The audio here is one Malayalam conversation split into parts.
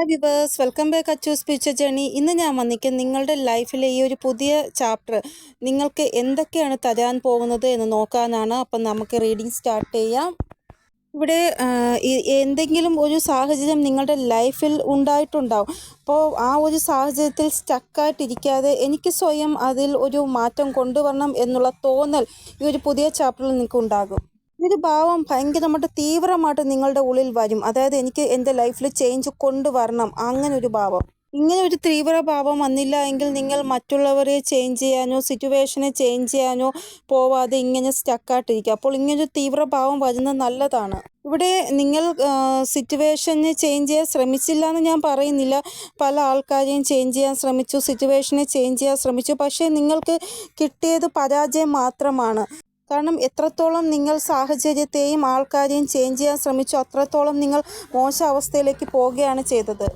Hi viewers welcome back Achu's future journey ഇന്ന് ഞാൻ വന്നിരിക്കുന്നത് നിങ്ങളുടെ ലൈഫിലെ ഈ ഒരു പുതിയ ചാപ്റ്റർ നിങ്ങൾക്ക് എന്തൊക്കെയാണ് തരാൻ പോകുന്നത് എന്ന് നോക്കാനാണ്. അപ്പം നമുക്ക് റീഡിങ് സ്റ്റാർട്ട് ചെയ്യാം. ഇവിടെ എന്തെങ്കിലും ഒരു സാഹചര്യം നിങ്ങളുടെ ലൈഫിൽ ഉണ്ടായിട്ടുണ്ടാവും. അപ്പോൾ ആ ഒരു സാഹചര്യത്തിൽ സ്റ്റക്കായിട്ടിരിക്കാതെ എനിക്ക് സ്വയം അതിൽ ഒരു മാറ്റം കൊണ്ടുവരണം എന്നുള്ള തോന്നൽ ഈ ഒരു പുതിയ ചാപ്റ്ററിൽ നിങ്ങൾക്ക് ഉണ്ടാകും ഒരു ഭാവം ഭയങ്കരമായിട്ട് തീവ്രമായിട്ട് നിങ്ങളുടെ ഉള്ളിൽ വരും. അതായത് എനിക്ക് എന്റെ ലൈഫിൽ ചേഞ്ച് കൊണ്ടുവരണം. അങ്ങനെ ഒരു ഭാവം. ഇങ്ങനെ ഒരു തീവ്ര ഭാവം വന്നില്ല എങ്കിൽ നിങ്ങൾ മറ്റുള്ളവരെ ചേഞ്ച് ചെയ്യാനോ സിറ്റുവേഷനെ ചേഞ്ച് ചെയ്യാനോ പോവാതെ ഇങ്ങനെ സ്റ്റക്കായിട്ടിരിക്കുക അപ്പോൾ ഇങ്ങനൊരു തീവ്ര ഭാവം വരുന്നത് നല്ലതാണ്. ഇവിടെ നിങ്ങൾ സിറ്റുവേഷനെ ചേഞ്ച് ചെയ്യാൻ ശ്രമിച്ചില്ല എന്ന് ഞാൻ പറയുന്നില്ല. പല ആൾക്കാരെയും ചേഞ്ച് ചെയ്യാൻ ശ്രമിച്ചു സിറ്റുവേഷനെ ചേഞ്ച് ചെയ്യാൻ ശ്രമിച്ചു. പക്ഷേ നിങ്ങൾക്ക് കിട്ടിയത് പരാജയം മാത്രമാണ്. കാരണം എത്രത്തോളം നിങ്ങൾ സാഹചര്യത്തെയും ആൾക്കാരെയും ചേഞ്ച് ചെയ്യാൻ ശ്രമിച്ചു അത്രത്തോളം നിങ്ങൾ മോശ അവസ്ഥയിലേക്ക് പോവുകയാണ് ചെയ്തത്.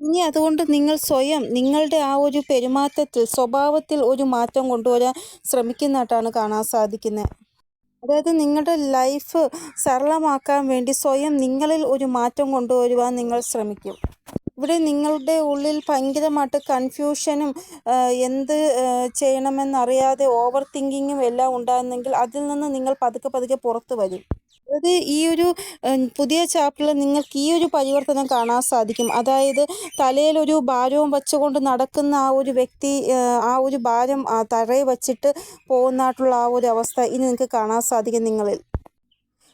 ഇനി അതുകൊണ്ട് നിങ്ങൾ സ്വയം നിങ്ങളുടെ ആ ഒരു പെരുമാറ്റത്തിൽ സ്വഭാവത്തിൽ ഒരു മാറ്റം കൊണ്ടുവരാൻ ശ്രമിക്കുന്നതായിട്ടാണ് കാണാൻ സാധിക്കുന്നത്. അതായത് നിങ്ങളുടെ ലൈഫ് സരളമാക്കാൻ വേണ്ടി സ്വയം നിങ്ങളിൽ ഒരു മാറ്റം കൊണ്ടുവരുവാൻ നിങ്ങൾ ശ്രമിക്കും. ഇവിടെ നിങ്ങളുടെ ഉള്ളിൽ ഭയങ്കരമായിട്ട് കൺഫ്യൂഷനും എന്ത് ചെയ്യണമെന്നറിയാതെ ഓവർ തിങ്കിങ്ങും എല്ലാം ഉണ്ടായിരുന്നെങ്കിൽ അതിൽ നിന്ന് നിങ്ങൾ പതുക്കെ പതുക്കെ പുറത്തു വരും. അത് ഈ ഒരു പുതിയ ചാപ്റ്ററിൽ നിങ്ങൾക്ക് ഈ ഒരു പരിവർത്തനം കാണാൻ സാധിക്കും. അതായത് തലയിലൊരു ഭാരവും വെച്ചുകൊണ്ട് നടക്കുന്ന ആ ഒരു വ്യക്തി ആ, ഒരു ഭാരം തറയെ വച്ചിട്ട് പോകുന്നതായിട്ടുള്ള ആ ഒരു അവസ്ഥ ഇനി നിങ്ങൾക്ക് കാണാൻ സാധിക്കും നിങ്ങളിൽ.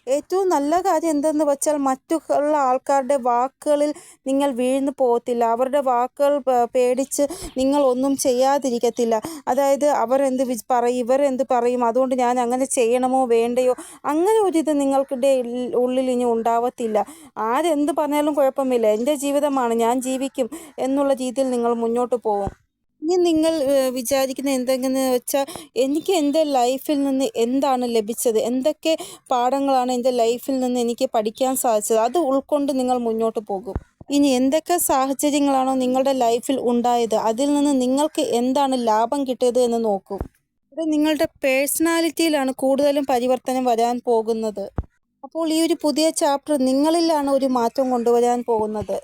ഏറ്റവും നല്ല കാര്യം എന്തെന്ന് വെച്ചാൽ മറ്റുള്ള ആൾക്കാരുടെ വാക്കുകളിൽ നിങ്ങൾ വീഴ്ന്നു പോകത്തില്ല. അവരുടെ വാക്കുകൾ പേടിച്ച് നിങ്ങൾ ഒന്നും ചെയ്യാതിരിക്കത്തില്ല. അതായത് അവർ എന്ത് പറയും ഇവർ എന്ത് പറയും അതുകൊണ്ട് ഞാൻ അങ്ങനെ ചെയ്യണമോ വേണ്ടയോ അങ്ങനെ ഒരിത് നിങ്ങൾക്കിടെ ഉള്ളിൽ- ഉള്ളിൽ ഇനി ഉണ്ടാവത്തില്ല. ആരെന്ത് പറഞ്ഞാലും കുഴപ്പമില്ല. എന്റെ ജീവിതമാണ് ഞാൻ ജീവിക്കും എന്നുള്ള രീതിയിൽ നിങ്ങൾ മുന്നോട്ട് പോകും. ഇനി നിങ്ങൾ വിചാരിക്കുന്ന എന്തെങ്കിലും വെച്ചാൽ എനിക്ക് എന്റെ ലൈഫിൽ നിന്ന് എന്താണ് ലഭിച്ചത്? എന്തൊക്കെ പാഠങ്ങളാണ് എന്റെ ലൈഫിൽ നിന്ന് എനിക്ക് പഠിക്കാൻ സാധിച്ചത്? അത് ഉൾക്കൊണ്ട് നിങ്ങൾ മുന്നോട്ട് പോകും. ഇനി എന്തൊക്കെ സാഹചര്യങ്ങളാണോ നിങ്ങളുടെ ലൈഫിൽ ഉണ്ടായത്? അതിൽ നിന്ന് നിങ്ങൾക്ക് എന്താണ് ലാഭം കിട്ടിയത് എന്ന് നോക്കൂ. ഇത് നിങ്ങളുടെ പേഴ്സണാലിറ്റിയിലാണ് കൂടുതലും പരിവർത്തനം വരാൻ പോകുന്നത്. അപ്പോൾ ഈ ഒരു പുതിയ ചാപ്റ്റർ നിങ്ങളിലാണ് ഒരു മാറ്റം കൊണ്ടുവരാൻ പോകുന്നത്.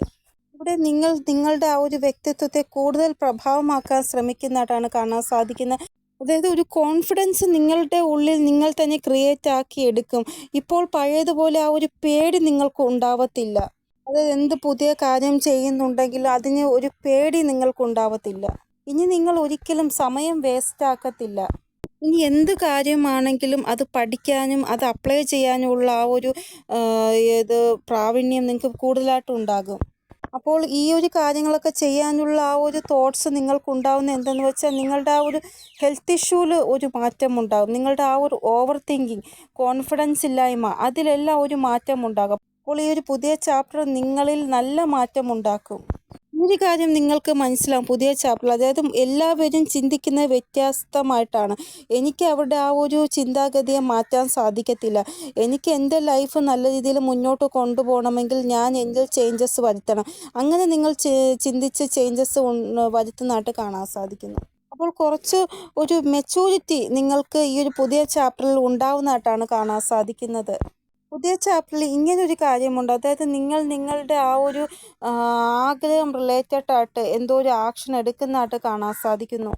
ഇവിടെ നിങ്ങൾ നിങ്ങളുടെ ആ ഒരു വ്യക്തിത്വത്തെ കൂടുതൽ പ്രഭാവമാക്കാൻ ശ്രമിക്കുന്നതായിട്ടാണ് കാണാൻ സാധിക്കുന്നത്. അതായത് ഒരു കോൺഫിഡൻസ് നിങ്ങളുടെ ഉള്ളിൽ നിങ്ങൾ തന്നെ ക്രിയേറ്റ് ആക്കി എടുക്കും. ഇപ്പോൾ പഴയതുപോലെ ആ ഒരു പേടി നിങ്ങൾക്ക് ഉണ്ടാവത്തില്ല. അതായത് എന്ത് പുതിയ കാര്യം ചെയ്യുന്നുണ്ടെങ്കിലും അതിന് ഒരു പേടി നിങ്ങൾക്ക് ഉണ്ടാവത്തില്ല. ഇനി നിങ്ങൾ ഒരിക്കലും സമയം വേസ്റ്റ് ആക്കത്തില്ല. ഇനി എന്ത് കാര്യമാണെങ്കിലും അത് പഠിക്കാനും അത് അപ്ലൈ ചെയ്യാനുമുള്ള ആ ഒരു ഇത് പ്രാവീണ്യം നിങ്ങൾക്ക് കൂടുതലായിട്ട് ഉണ്ടാകും. അപ്പോൾ ഈ ഒരു കാര്യങ്ങളൊക്കെ ചെയ്യാനുള്ള ആ ഒരു തോട്ട്സ് നിങ്ങൾക്ക് ഉണ്ടാവുന്ന എന്തെന്ന് വെച്ചാൽ നിങ്ങളുടെ ആ ഒരു ഹെൽത്ത് ഇഷ്യൂവിൽ ഒരു മാറ്റം ഉണ്ടാകും നിങ്ങളുടെ ആ ഒരു ഓവർ തിങ്കിങ് കോൺഫിഡൻസ് ഇല്ലായ്മ അതിലെല്ലാം ഒരു മാറ്റം ഉണ്ടാകും അപ്പോൾ ഈ ഒരു പുതിയ ചാപ്റ്റർ നിങ്ങളിൽ നല്ല മാറ്റം ഉണ്ടാക്കും ഒരു കാര്യം നിങ്ങൾക്ക് മനസ്സിലാവും. പുതിയ ചാപ്റ്റർ അതായത് എല്ലാവരും ചിന്തിക്കുന്ന വ്യത്യസ്തമായിട്ടാണ്. എനിക്ക് അവരുടെ ആ ഒരു ചിന്താഗതിയെ മാറ്റാൻ സാധിക്കത്തില്ല. എനിക്ക് എന്റെ ലൈഫ് നല്ല രീതിയിൽ മുന്നോട്ട് കൊണ്ടുപോകണമെങ്കിൽ ഞാൻ എന്റെ ചേഞ്ചസ് വരുത്തണം. അങ്ങനെ നിങ്ങൾ ചിന്തിച്ച് ചേഞ്ചസ് വരുത്തുന്നതായിട്ട് കാണാൻ സാധിക്കുന്നു. അപ്പോൾ കുറച്ച് ഒരു മെച്യൂരിറ്റി നിങ്ങൾക്ക് ഈ ഒരു പുതിയ ചാപ്റ്ററിൽ ഉണ്ടാവുന്നതായിട്ടാണ് കാണാൻ സാധിക്കുന്നത്. പുതിയ ചാപ്റ്ററിൽ ഇങ്ങനൊരു കാര്യമുണ്ട്. അതായത് നിങ്ങൾ നിങ്ങളുടെ ആ ഒരു ആഗ്രഹം റിലേറ്റഡ് ആയിട്ട് എന്തോ ഒരു ആക്ഷൻ എടുക്കുന്നതായിട്ട് കാണാൻ സാധിക്കുന്നു.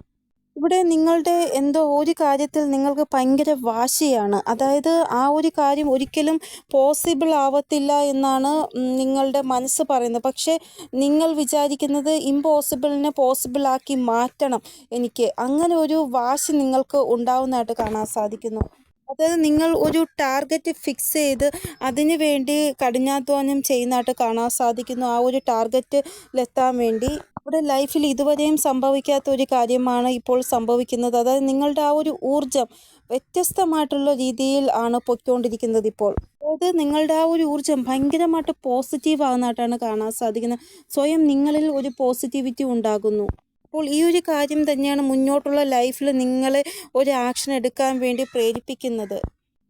ഇവിടെ നിങ്ങളുടെ എന്തോ ഒരു കാര്യത്തിൽ നിങ്ങൾക്ക് ഭയങ്കര വാശിയാണ്. അതായത് ആ ഒരു കാര്യം ഒരിക്കലും പോസിബിൾ ആവത്തില്ല എന്നാണ് നിങ്ങളുടെ മനസ്സ് പറയുന്നത്. പക്ഷേ നിങ്ങൾ വിചാരിക്കുന്നത് ഇമ്പോസിബിളിനെ പോസിബിൾ ആക്കി മാറ്റണം എനിക്ക്. അങ്ങനെ ഒരു വാശി നിങ്ങൾക്ക് ഉണ്ടാവുന്നതായിട്ട് കാണാൻ സാധിക്കുന്നു. അതായത് നിങ്ങൾ ഒരു ടാർഗറ്റ് ഫിക്സ് ചെയ്ത് അതിന് വേണ്ടി കഠിനാധ്വാനം ചെയ്യുന്നതായിട്ട് കാണാൻ സാധിക്കുന്നു. ആ ഒരു ടാർഗറ്റിലെത്താൻ വേണ്ടി. നമ്മുടെ ലൈഫിൽ ഇതുവരെയും സംഭവിക്കാത്ത ഒരു കാര്യമാണ് ഇപ്പോൾ സംഭവിക്കുന്നത്. അതായത് നിങ്ങളുടെ ആ ഒരു ഊർജം വ്യത്യസ്തമായിട്ടുള്ള രീതിയിൽ ആണ് പൊയ്ക്കൊണ്ടിരിക്കുന്നത് ഇപ്പോൾ. അതായത് നിങ്ങളുടെ ആ ഒരു ഊർജം ഭയങ്കരമായിട്ട് പോസിറ്റീവ് ആകുന്നതായിട്ടാണ് കാണാൻ സാധിക്കുന്നത്. സ്വയം നിങ്ങളിൽ ഒരു പോസിറ്റിവിറ്റി ഉണ്ടാകുന്നു. അപ്പോൾ ഈ ഒരു കാര്യം തന്നെയാണ് മുന്നോട്ടുള്ള ലൈഫിൽ നിങ്ങളെ ഒരു ആക്ഷൻ എടുക്കാൻ വേണ്ടി പ്രേരിപ്പിക്കുന്നത്.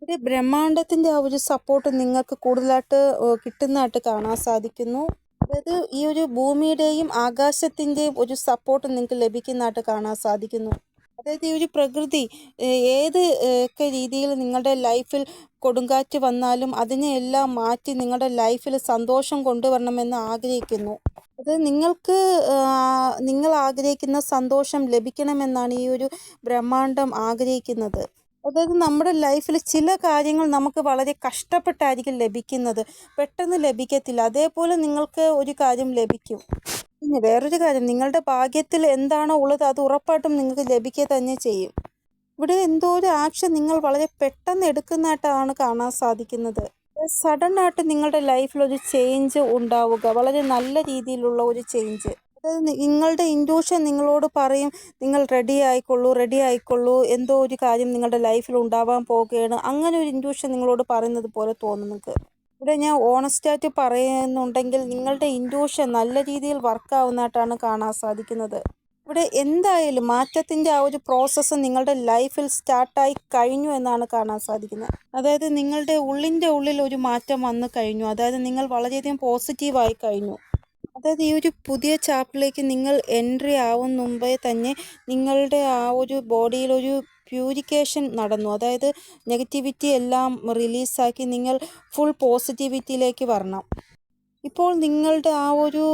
ഒരു ബ്രഹ്മാണ്ടത്തിന്റെ ആ ഒരു സപ്പോർട്ട് നിങ്ങൾക്ക് കൂടുതലായിട്ട് കിട്ടുന്നതായിട്ട് കാണാൻ സാധിക്കുന്നു. അതായത് ഈ ഒരു ഭൂമിയുടെയും ആകാശത്തിന്റെയും ഒരു സപ്പോർട്ട് നിങ്ങൾക്ക് ലഭിക്കുന്നതായിട്ട് കാണാൻ സാധിക്കുന്നു. അതായത് ഈ ഒരു പ്രകൃതി ഏത് ഒക്കെ രീതിയിൽ നിങ്ങളുടെ ലൈഫിൽ കൊടുങ്കാറ്റ് വന്നാലും അതിനെയെല്ലാം മാറ്റി നിങ്ങളുടെ ലൈഫിൽ സന്തോഷം കൊണ്ടുവരണമെന്ന് ആഗ്രഹിക്കുന്നു. അത് നിങ്ങൾക്ക് നിങ്ങൾ ആഗ്രഹിക്കുന്ന സന്തോഷം ലഭിക്കണമെന്നാണ് ഈ ഒരു ബ്രഹ്മാണ്ടം ആഗ്രഹിക്കുന്നത്. അതായത് നമ്മുടെ ലൈഫിൽ ചില കാര്യങ്ങൾ നമുക്ക് വളരെ കഷ്ടപ്പെട്ടായിരിക്കും ലഭിക്കുന്നത്. പെട്ടെന്ന് ലഭിക്കത്തില്ല. അതേപോലെ നിങ്ങൾക്ക് ഒരു കാര്യം ലഭിക്കും. പിന്നെ വേറൊരു കാര്യം നിങ്ങളുടെ ഭാഗ്യത്തിൽ എന്താണോ ഉള്ളത് അത് ഉറപ്പായിട്ടും നിങ്ങൾക്ക് ലഭിക്കുക തന്നെ ചെയ്യും. ഇവിടെ എന്തോ ഒരു ആക്ഷൻ നിങ്ങൾ വളരെ പെട്ടെന്ന് എടുക്കുന്നതായിട്ടാണ് കാണാൻ സാധിക്കുന്നത്. സഡൻ ആയിട്ട് നിങ്ങളുടെ ലൈഫിൽ ഒരു ചേഞ്ച് ഉണ്ടാവുക വളരെ നല്ല രീതിയിലുള്ള ഒരു ചേഞ്ച് അതായത് നിങ്ങളുടെ ഇൻഡ്യൂഷൻ നിങ്ങളോട് പറയും നിങ്ങൾ റെഡി ആയിക്കൊള്ളൂ റെഡി ആയിക്കൊള്ളൂ എന്തോ ഒരു കാര്യം നിങ്ങളുടെ ലൈഫിൽ ഉണ്ടാവാൻ പോവുകയാണ്. അങ്ങനെ ഒരു ഇൻഡ്യൂഷൻ നിങ്ങളോട് പറയുന്നത് പോലെ തോന്നുന്നു നിങ്ങൾക്ക്. ഇവിടെ ഞാൻ ഓണസ്റ്റായിട്ട് പറയുന്നുണ്ടെങ്കിൽ നിങ്ങളുടെ ഇൻഡ്യൂഷൻ നല്ല രീതിയിൽ വർക്കാവുന്നതായിട്ടാണ് കാണാൻ സാധിക്കുന്നത്. ഇവിടെ എന്തായാലും മാറ്റത്തിന്റെ ആ ഒരു പ്രോസസ്സ് നിങ്ങളുടെ ലൈഫിൽ സ്റ്റാർട്ടായി കഴിഞ്ഞു എന്നാണ് കാണാൻ സാധിക്കുന്നത്. അതായത് നിങ്ങളുടെ ഉള്ളിന്റെ ഉള്ളിൽ ഒരു മാറ്റം വന്നു കഴിഞ്ഞു. അതായത് നിങ്ങൾ വളരെയധികം പോസിറ്റീവായി കഴിഞ്ഞു. അതായത് ഈ ഒരു പുതിയ ചാപ്പിലേക്ക് നിങ്ങൾ എൻട്രി ആവും മുമ്പേ തന്നെ നിങ്ങളുടെ ആ ഒരു ബോഡിയിൽ ഒരു പ്യൂരിക്കേഷൻ നടന്നു. അതായത് നെഗറ്റിവിറ്റി എല്ലാം റിലീസാക്കി നിങ്ങൾ ഫുൾ പോസിറ്റിവിറ്റിയിലേക്ക് വരണം. ഇപ്പോൾ നിങ്ങളുടെ ആ ഒരു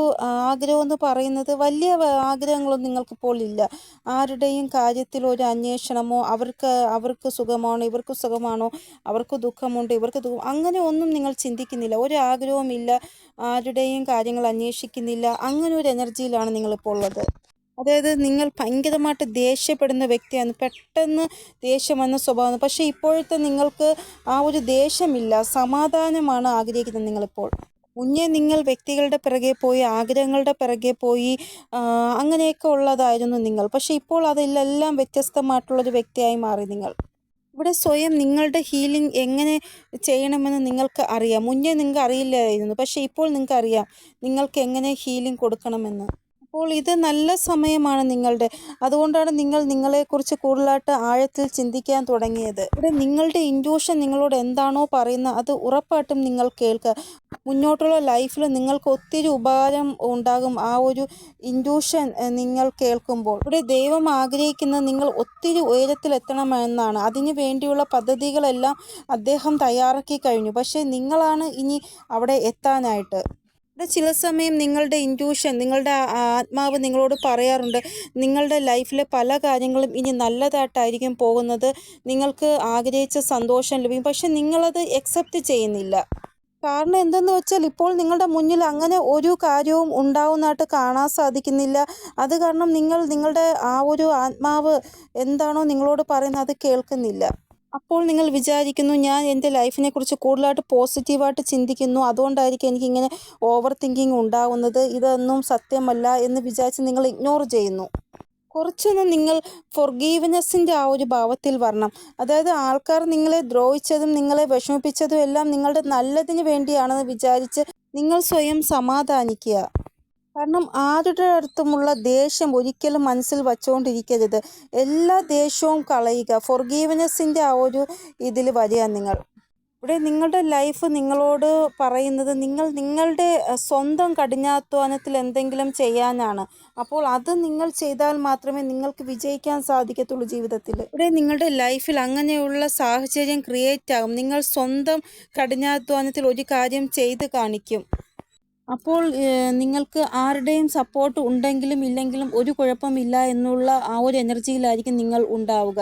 ആഗ്രഹം എന്ന് പറയുന്നത് വലിയ ആഗ്രഹങ്ങളൊന്നും നിങ്ങൾക്കിപ്പോൾ ഇല്ല. ആരുടെയും കാര്യത്തിൽ ഒരു അന്വേഷണമോ അവർക്ക് അവർക്ക് സുഖമാണോ ഇവർക്ക് സുഖമാണോ അവർക്ക് ദുഃഖമുണ്ട് ഇവർക്ക് ദുഃഖം അങ്ങനെ ഒന്നും നിങ്ങൾ ചിന്തിക്കുന്നില്ല. ഒരു ആഗ്രഹവും ഇല്ല. ആരുടെയും കാര്യങ്ങൾ അന്വേഷിക്കുന്നില്ല. അങ്ങനെ ഒരു എനർജിയിലാണ് നിങ്ങളിപ്പോൾ ഉള്ളത്. അതായത് നിങ്ങൾ ഭയങ്കരമായിട്ട് ദേഷ്യപ്പെടുന്ന വ്യക്തിയാണ്. പെട്ടെന്ന് ദേഷ്യം വന്ന സ്വഭാവം പക്ഷേ ഇപ്പോഴത്തെ നിങ്ങൾക്ക് ആ ഒരു ദേഷ്യമില്ല. സമാധാനമാണ് ആഗ്രഹിക്കുന്നത് നിങ്ങളിപ്പോൾ. മുന്നേ നിങ്ങൾ വ്യക്തികളുടെ പിറകെ പോയി ആഗ്രഹങ്ങളുടെ പിറകെ പോയി അങ്ങനെയൊക്കെ ഉള്ളതായിരുന്നു നിങ്ങൾ. പക്ഷേ ഇപ്പോൾ അതിലെല്ലാം വ്യത്യസ്തമായിട്ടുള്ളൊരു വ്യക്തിയായി മാറി നിങ്ങൾ. ഇവിടെ സ്വയം നിങ്ങളുടെ ഹീലിംഗ് എങ്ങനെ ചെയ്യണമെന്ന് നിങ്ങൾക്ക് അറിയാം. മുന്നേ നിങ്ങൾക്ക് അറിയില്ലായിരുന്നു. പക്ഷേ ഇപ്പോൾ നിങ്ങൾക്ക് അറിയാം നിങ്ങൾക്ക് എങ്ങനെ ഹീലിംഗ് കൊടുക്കണമെന്ന്. അപ്പോൾ ഇത് നല്ല സമയമാണ് നിങ്ങളുടെ. അതുകൊണ്ടാണ് നിങ്ങൾ നിങ്ങളെക്കുറിച്ച് കൂടുതലായിട്ട് ആഴത്തിൽ ചിന്തിക്കാൻ തുടങ്ങിയത്. ഇവിടെ നിങ്ങളുടെ ഇൻഡ്യൂഷൻ നിങ്ങളോട് എന്താണോ പറയുന്നത് അത് ഉറപ്പായിട്ടും നിങ്ങൾ കേൾക്കുക. മുന്നോട്ടുള്ള ലൈഫിൽ നിങ്ങൾക്ക് ഒത്തിരി ഉപകാരം ഉണ്ടാകും ആ ഒരു ഇൻഡ്യൂഷൻ നിങ്ങൾ കേൾക്കുമ്പോൾ. ഇവിടെ ദൈവം ആഗ്രഹിക്കുന്നത് നിങ്ങൾ ഒത്തിരി ഉയരത്തിലെത്തണമെന്നാണ്. അതിനു വേണ്ടിയുള്ള പദ്ധതികളെല്ലാം അദ്ദേഹം തയ്യാറാക്കി കഴിഞ്ഞു. പക്ഷേ നിങ്ങളാണ് ഇനി അവിടെ എത്താനായിട്ട്. ചില സമയം നിങ്ങളുടെ ഇന്റ്യൂഷൻ നിങ്ങളുടെ ആത്മാവ് നിങ്ങളോട് പറയാറുണ്ട് നിങ്ങളുടെ ലൈഫിലെ പല കാര്യങ്ങളും ഇനി നല്ലതായിട്ടായിരിക്കും പോകുന്നത്. നിങ്ങൾക്ക് ആഗ്രഹിച്ച സന്തോഷം ലഭിക്കും. പക്ഷെ നിങ്ങളത് എക്സെപ്റ്റ് ചെയ്യുന്നില്ല. കാരണം എന്തെന്ന് വെച്ചാൽ ഇപ്പോൾ നിങ്ങളുടെ മുന്നിൽ അങ്ങനെ ഒരു കാര്യവും ഉണ്ടാവുന്നതായിട്ട് കാണാൻ സാധിക്കുന്നില്ല. അത് കാരണം നിങ്ങൾ നിങ്ങളുടെ ആ ഒരു ആത്മാവ് എന്താണോ നിങ്ങളോട് പറയുന്നത് അത് കേൾക്കുന്നില്ല. അപ്പോൾ നിങ്ങൾ വിചാരിക്കുന്നു ഞാൻ എന്റെ ലൈഫിനെ കുറിച്ച് കൂടുതലായിട്ട് പോസിറ്റീവായിട്ട് ചിന്തിക്കുന്നു. അതുകൊണ്ടായിരിക്കും എനിക്കിങ്ങനെ ഓവർ തിങ്കിങ് ഉണ്ടാവുന്നത്. ഇതൊന്നും സത്യമല്ല എന്ന് വിചാരിച്ച് നിങ്ങൾ ഇഗ്നോർ ചെയ്യുന്നു. കുറച്ചൊന്ന് നിങ്ങൾ ഫൊർഗീവ്നെസ്സിന്റെ ആ ഒരു ഭാവത്തിൽ വരണം. അതായത് ആൾക്കാർ നിങ്ങളെ ദ്രോഹിച്ചതും നിങ്ങളെ വിഷമിപ്പിച്ചതും എല്ലാം നിങ്ങളുടെ നല്ലതിന് വേണ്ടിയാണെന്ന് വിചാരിച്ച് നിങ്ങൾ സ്വയം സമാധാനിക്കുക. കാരണം ആരുടെ ദേഷ്യം ഒരിക്കലും മനസ്സിൽ വച്ചുകൊണ്ടിരിക്കരുത്. എല്ലാ ദേഷ്യവും കളയുക. ഫൊർഗീവ്നെസ്സിന്റെ ആ ഒരു ഇതിൽ വരിക നിങ്ങൾ. ഇവിടെ നിങ്ങളുടെ ലൈഫ് നിങ്ങളോട് പറയുന്നത് നിങ്ങൾ നിങ്ങളുടെ സ്വന്തം കഠിനാധ്വാനത്തിൽ എന്തെങ്കിലും ചെയ്യാനാണ്. അപ്പോൾ അത് നിങ്ങൾ ചെയ്താൽ മാത്രമേ നിങ്ങൾക്ക് വിജയിക്കാൻ സാധിക്കത്തുള്ളൂ ജീവിതത്തിൽ. ഇവിടെ നിങ്ങളുടെ ലൈഫിൽ അങ്ങനെയുള്ള സാഹചര്യം ക്രിയേറ്റ് ആകും. നിങ്ങൾ സ്വന്തം കഠിനാധ്വാനത്തിൽ ഒരു കാര്യം ചെയ്ത് കാണിക്കും. അപ്പോൾ നിങ്ങൾക്ക് ആരുടെയും സപ്പോർട്ട് ഉണ്ടെങ്കിലും ഇല്ലെങ്കിലും ഒരു കുഴപ്പമില്ല എന്നുള്ള ആ ഒരു എനർജിയിലായിരിക്കും നിങ്ങൾ ഉണ്ടാവുക.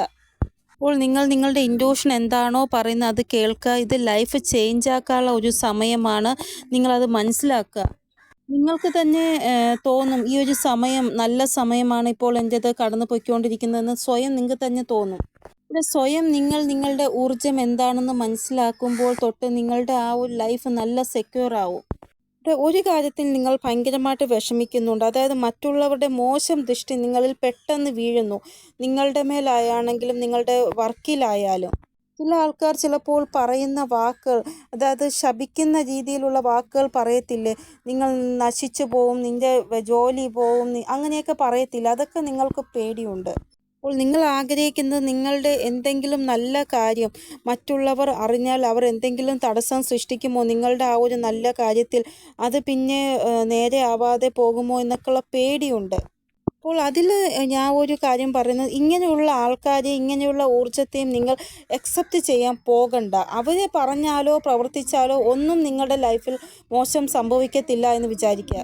അപ്പോൾ നിങ്ങൾ നിങ്ങളുടെ ഇൻഡ്യൂഷൻ എന്താണോ പറയുന്നത് അത് കേൾക്കുക. ഇത് ലൈഫ് ചേഞ്ച് ആക്കാനുള്ള ഒരു സമയമാണ് നിങ്ങളത് മനസ്സിലാക്കുക. നിങ്ങൾക്ക് തന്നെ തോന്നും ഈ ഒരു സമയം നല്ല സമയമാണ് ഇപ്പോൾ എന്റേത് കടന്നു പോയിക്കൊണ്ടിരിക്കുന്നതെന്ന് സ്വയം നിങ്ങൾക്ക് തന്നെ തോന്നും. പിന്നെ സ്വയം നിങ്ങൾ നിങ്ങളുടെ ഊർജം എന്താണെന്ന് മനസ്സിലാക്കുമ്പോൾ തൊട്ട് നിങ്ങളുടെ ആ ഒരു ലൈഫ് നല്ല സെക്യൂർ ആവും. ഒരു കാര്യത്തിൽ നിങ്ങൾ ഭയങ്കരമായിട്ട് വിഷമിക്കുന്നുണ്ട്. അതായത് മറ്റുള്ളവരുടെ മോശം ദൃഷ്ടി നിങ്ങളിൽ പെട്ടെന്ന് വീഴുന്നു. നിങ്ങളുടെ മേലായാണെങ്കിലും നിങ്ങളുടെ വർക്കിലായാലും. ചില ആൾക്കാർ ചിലപ്പോൾ പറയുന്ന വാക്കുകൾ അതായത് ശപിക്കുന്ന രീതിയിലുള്ള വാക്കുകൾ പറയത്തില്ലേ? നിങ്ങൾ നശിച്ചു പോവും നിന്റെ ജോലി പോവും അങ്ങനെയൊക്കെ പറയത്തില്ല? അതൊക്കെ നിങ്ങൾക്ക് പേടിയുണ്ട്. അപ്പോൾ നിങ്ങൾ ആഗ്രഹിക്കുന്നത് നിങ്ങളുടെ എന്തെങ്കിലും നല്ല കാര്യം മറ്റുള്ളവർ അറിഞ്ഞാൽ അവർ എന്തെങ്കിലും തടസ്സം സൃഷ്ടിക്കുമോ? നിങ്ങളുടെ ആ ഒരു നല്ല കാര്യത്തിൽ അത് പിന്നെ നേരെ ആവാതെ പോകുമോ എന്നൊക്കെയുള്ള പേടിയുണ്ട്. അപ്പോൾ അതിൽ ഞാൻ ഒരു കാര്യം പറയുന്നത് ഇങ്ങനെയുള്ള ആൾക്കാരെ ഇങ്ങനെയുള്ള ഊർജത്തെയും നിങ്ങൾ അക്സെപ്റ്റ് ചെയ്യാൻ പോകണ്ട. അവരെ പറഞ്ഞാലോ പ്രവർത്തിച്ചാലോ ഒന്നും നിങ്ങളുടെ ലൈഫിൽ മോശം സംഭവിക്കത്തില്ല എന്ന് വിചാരിക്കുക.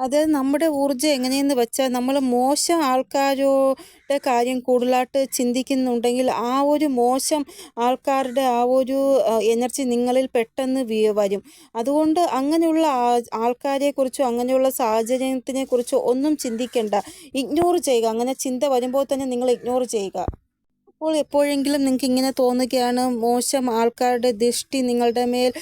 അതായത് നമ്മുടെ ഊർജം എങ്ങനെയെന്ന് വെച്ചാൽ നമ്മൾ മോശം ആൾക്കാരുടെ കാര്യം കൂടുതലായിട്ട് ചിന്തിക്കുന്നുണ്ടെങ്കിൽ ആ ഒരു മോശം ആൾക്കാരുടെ ആ ഒരു എനർജി നിങ്ങളിൽ പെട്ടെന്ന് വരും. അതുകൊണ്ട് അങ്ങനെയുള്ള ആൾക്കാരെക്കുറിച്ചോ അങ്ങനെയുള്ള സാഹചര്യത്തിനെക്കുറിച്ചോ ഒന്നും ചിന്തിക്കേണ്ട. ഇഗ്നോർ ചെയ്യുക. അങ്ങനെ ചിന്ത വരുമ്പോൾ തന്നെ നിങ്ങൾ ഇഗ്നോർ ചെയ്യുക. അപ്പോൾ എപ്പോഴെങ്കിലും നിങ്ങൾക്ക് ഇങ്ങനെ തോന്നുകയാണ് മോശം ആൾക്കാരുടെ ദൃഷ്ടി നിങ്ങളുടെ മേൽ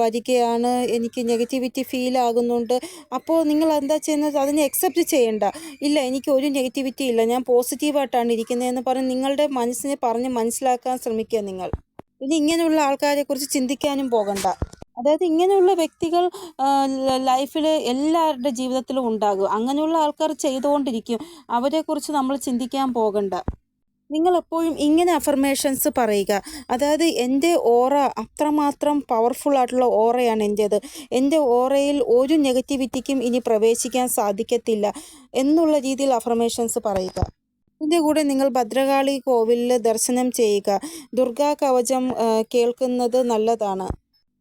വരികയാണ് എനിക്ക് നെഗറ്റിവിറ്റി ഫീൽ ആകുന്നുണ്ട്. അപ്പോൾ നിങ്ങൾ എന്താ ചെയ്യുന്നത്? അതിനെ അക്സെപ്റ്റ് ചെയ്യേണ്ട. ഇല്ല എനിക്ക് ഒരു നെഗറ്റിവിറ്റി ഇല്ല ഞാൻ പോസിറ്റീവായിട്ടാണ് ഇരിക്കുന്നതെന്ന് പറഞ്ഞ് നിങ്ങളുടെ മനസ്സിനെ പറഞ്ഞ് മനസ്സിലാക്കാൻ ശ്രമിക്കുക നിങ്ങൾ. ഇനി ഇങ്ങനെയുള്ള ആൾക്കാരെ കുറിച്ച് ചിന്തിക്കാനും പോകണ്ട. അതായത് ഇങ്ങനെയുള്ള വ്യക്തികൾ ലൈഫിൽ എല്ലാവരുടെ ജീവിതത്തിലും ഉണ്ടാകും. അങ്ങനെയുള്ള ആൾക്കാർ ചെയ്തുകൊണ്ടിരിക്കും. അവരെക്കുറിച്ച് നമ്മൾ ചിന്തിക്കാൻ പോകണ്ട. നിങ്ങൾ എപ്പോഴും ഇങ്ങനെ അഫർമേഷൻസ് പറയുക. അതായത് എന്റെ ഓറ അത്രമാത്രം പവർഫുൾ ആയിട്ടുള്ള ഓറയാണ് എന്റേത്. എന്റെ ഓറയിൽ ഒരു നെഗറ്റിവിറ്റിക്കും ഇനി പ്രവേശിക്കാൻ സാധിക്കത്തില്ല എന്നുള്ള രീതിയിൽ അഫർമേഷൻസ് പറയുക. ഇതിന്റെ കൂടെ നിങ്ങൾ ഭദ്രകാളി കോവിലിൽ ദർശനം ചെയ്യുക. ദുർഗാ കവചം കേൾക്കുന്നത് നല്ലതാണ്.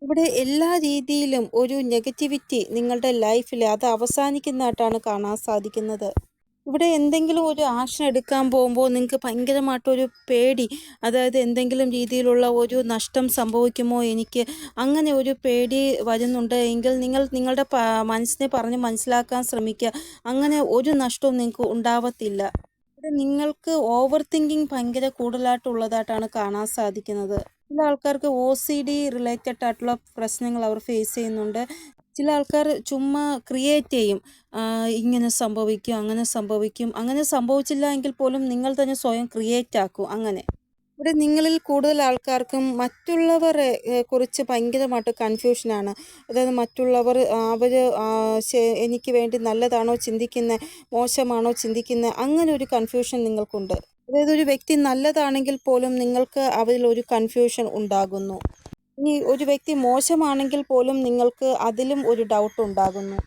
ഇവിടെ എല്ലാ രീതിയിലും ഒരു നെഗറ്റിവിറ്റി നിങ്ങളുടെ ലൈഫിൽ അത് അവസാനിക്കുന്നതായിട്ടാണ് കാണാൻ സാധിക്കുന്നത്. ഇവിടെ എന്തെങ്കിലും ഒരു ആക്ഷൻ എടുക്കാൻ പോകുമ്പോൾ നിങ്ങൾക്ക് ഭയങ്കരമായിട്ടൊരു പേടി. അതായത് എന്തെങ്കിലും രീതിയിലുള്ള ഒരു നഷ്ടം സംഭവിക്കുമോ എനിക്ക്? അങ്ങനെ ഒരു പേടി വരുന്നുണ്ട് എങ്കിൽ നിങ്ങൾ നിങ്ങളുടെ മനസ്സിനെ പറഞ്ഞ് മനസ്സിലാക്കാൻ ശ്രമിക്കുക. അങ്ങനെ ഒരു നഷ്ടവും നിങ്ങൾക്ക് ഉണ്ടാവത്തില്ല. ഇവിടെ നിങ്ങൾക്ക് ഓവർ തിങ്കിങ് ഭയങ്കര കൂടുതലായിട്ടുള്ളതായിട്ടാണ് കാണാൻ സാധിക്കുന്നത്. ചില ആൾക്കാർക്ക് ഒ സി ഡി റിലേറ്റഡ് ആയിട്ടുള്ള പ്രശ്നങ്ങൾ അവർ ഫേസ് ചെയ്യുന്നുണ്ട്. ചില ആൾക്കാർ ചുമ്മാ ക്രിയേറ്റ് ചെയ്യും. ഇങ്ങനെ സംഭവിക്കും അങ്ങനെ സംഭവിക്കും. അങ്ങനെ സംഭവിച്ചില്ല എങ്കിൽ പോലും നിങ്ങൾ തന്നെ സ്വയം ക്രിയേറ്റ് ആക്കും. അങ്ങനെ. ഇവിടെ നിങ്ങളിൽ കൂടുതൽ ആൾക്കാർക്കും മറ്റുള്ളവരെ കുറിച്ച് ഭയങ്കരമായിട്ട് കൺഫ്യൂഷനാണ് അതായത് മറ്റുള്ളവർ അവർ എനിക്ക് വേണ്ടി നല്ലതാണോ ചിന്തിക്കുന്നത് മോശമാണോ ചിന്തിക്കുന്നത് അങ്ങനെ ഒരു കൺഫ്യൂഷൻ നിങ്ങൾക്കുണ്ട്. അതായത് ഒരു വ്യക്തി നല്ലതാണെങ്കിൽ പോലും നിങ്ങൾക്ക് അവരിൽ ഒരു കൺഫ്യൂഷൻ ഉണ്ടാകുന്നു. ഇനി ഒരു വ്യക്തി മോശമാണെങ്കിൽ പോലും നിങ്ങൾക്ക് അതിലും ഒരു ഡൗട്ട് ഉണ്ടാകുന്നു.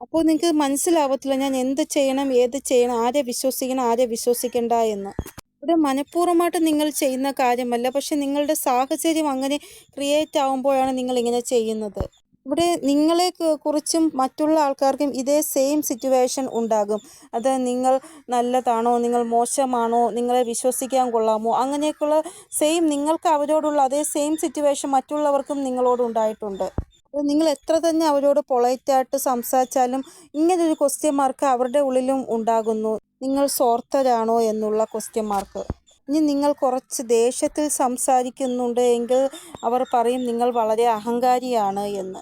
അപ്പോൾ നിങ്ങൾക്ക് മനസ്സിലാവത്തില്ല ഞാൻ എന്ത് ചെയ്യണം ഏത് ചെയ്യണം ആരെ വിശ്വസിക്കണം ആരെ വിശ്വസിക്കണ്ട എന്ന്. ഇവിടെ മനഃപൂർവമായിട്ട് നിങ്ങൾ ചെയ്യുന്ന കാര്യമല്ല പക്ഷെ നിങ്ങളുടെ സാഹചര്യം അങ്ങനെ ക്രിയേറ്റ് ആവുമ്പോഴാണ് നിങ്ങൾ ഇങ്ങനെ ചെയ്യുന്നത്. ഇവിടെ നിങ്ങളെ കുറിച്ചും മറ്റുള്ള ആൾക്കാർക്കും ഇതേ സെയിം സിറ്റുവേഷൻ ഉണ്ടാകും. അത് നിങ്ങൾ നല്ലതാണോ നിങ്ങൾ മോശമാണോ നിങ്ങളെ വിശ്വസിക്കാൻ കൊള്ളാമോ അങ്ങനെയൊക്കെയുള്ള സെയിം നിങ്ങൾക്ക് അവരോടുള്ള അതേ സെയിം സിറ്റുവേഷൻ മറ്റുള്ളവർക്കും നിങ്ങളോട് ഉണ്ടായിട്ടുണ്ട്. അപ്പോൾ നിങ്ങൾ എത്ര തന്നെ അവരോട് പൊളൈറ്റായിട്ട് സംസാരിച്ചാലും ഇങ്ങനൊരു ക്വസ്റ്റ്യൻ മാർക്ക് അവരുടെ ഉള്ളിലും ഉണ്ടാകുന്നു. നിങ്ങൾ സ്വാർത്ഥരാണോ എന്നുള്ള ക്വസ്റ്റ്യൻ മാർക്ക് ഇനി നിങ്ങൾ കുറച്ച് ദേഷ്യത്തിൽ സംസാരിക്കുന്നുണ്ട് എങ്കിൽ അവർ പറയും നിങ്ങൾ വളരെ അഹങ്കാരിയാണ് എന്ന്.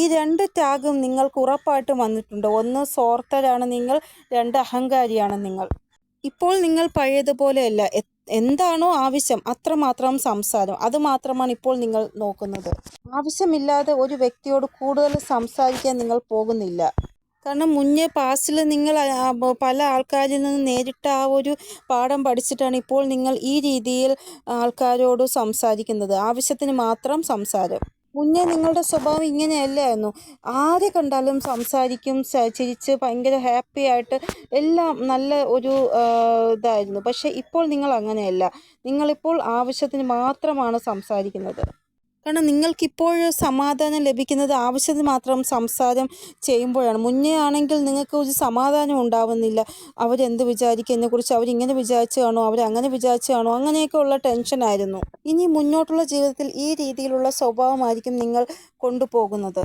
ഈ രണ്ട് ടാഗും നിങ്ങൾക്ക് ഉറപ്പായിട്ട് വന്നിട്ടുണ്ട്. ഒന്ന് സോർത്തരാണ് നിങ്ങൾ രണ്ട് അഹങ്കാരിയാണ് നിങ്ങൾ. ഇപ്പോൾ നിങ്ങൾ പഴയതുപോലെയല്ല. എന്താണോ ആവശ്യം അത്രമാത്രം സംസാരം. അത് മാത്രമാണ് ഇപ്പോൾ നിങ്ങൾ നോക്കുന്നത്. ആവശ്യമില്ലാതെ ഒരു വ്യക്തിയോട് കൂടുതൽ സംസാരിക്കാൻ നിങ്ങൾ പോകുന്നില്ല. കാരണം മുന്നേ പാസ്റ്റിൽ നിങ്ങൾ പല ആൾക്കാരിൽ നിന്ന് നേരിട്ട് ആ ഒരു പാഠം പഠിച്ചിട്ടാണ് ഇപ്പോൾ നിങ്ങൾ ഈ രീതിയിൽ ആൾക്കാരോട് സംസാരിക്കുന്നത്. ആവശ്യത്തിന് മാത്രം സംസാരം. മുന്നേ നിങ്ങളുടെ സ്വഭാവം ഇങ്ങനെയല്ലായിരുന്നു ആരെ കണ്ടാലും സംസാരിക്കും ചിരിച്ച് ഭയങ്കര ഹാപ്പി ആയിട്ട് എല്ലാം നല്ല ഒരു ഇതായിരുന്നു. പക്ഷേ ഇപ്പോൾ നിങ്ങൾ അങ്ങനെയല്ല. നിങ്ങളിപ്പോൾ ആവശ്യത്തിന് മാത്രമാണ് സംസാരിക്കുന്നത്. കാരണം നിങ്ങൾക്കിപ്പോൾ സമാധാനം ലഭിക്കുന്നത് ആവശ്യത്തിന് മാത്രം സംസാരം ചെയ്യുമ്പോഴാണ്. മുന്നേ ആണെങ്കിൽ നിങ്ങൾക്ക് ഒരു സമാധാനം ഉണ്ടാവുന്നില്ല. അവരെന്ത് വിചാരിക്കും? എന്നെക്കുറിച്ച് അവരിങ്ങനെ വിചാരിച്ചു കാണോ അവരങ്ങനെ വിചാരിച്ചു കാണോ അങ്ങനെയൊക്കെ ഉള്ള ടെൻഷനായിരുന്നു ഇനി മുന്നോട്ടുള്ള ജീവിതത്തിൽ ഈ രീതിയിലുള്ള സ്വഭാവമായിരിക്കും നിങ്ങൾ കൊണ്ടുപോകുന്നത്.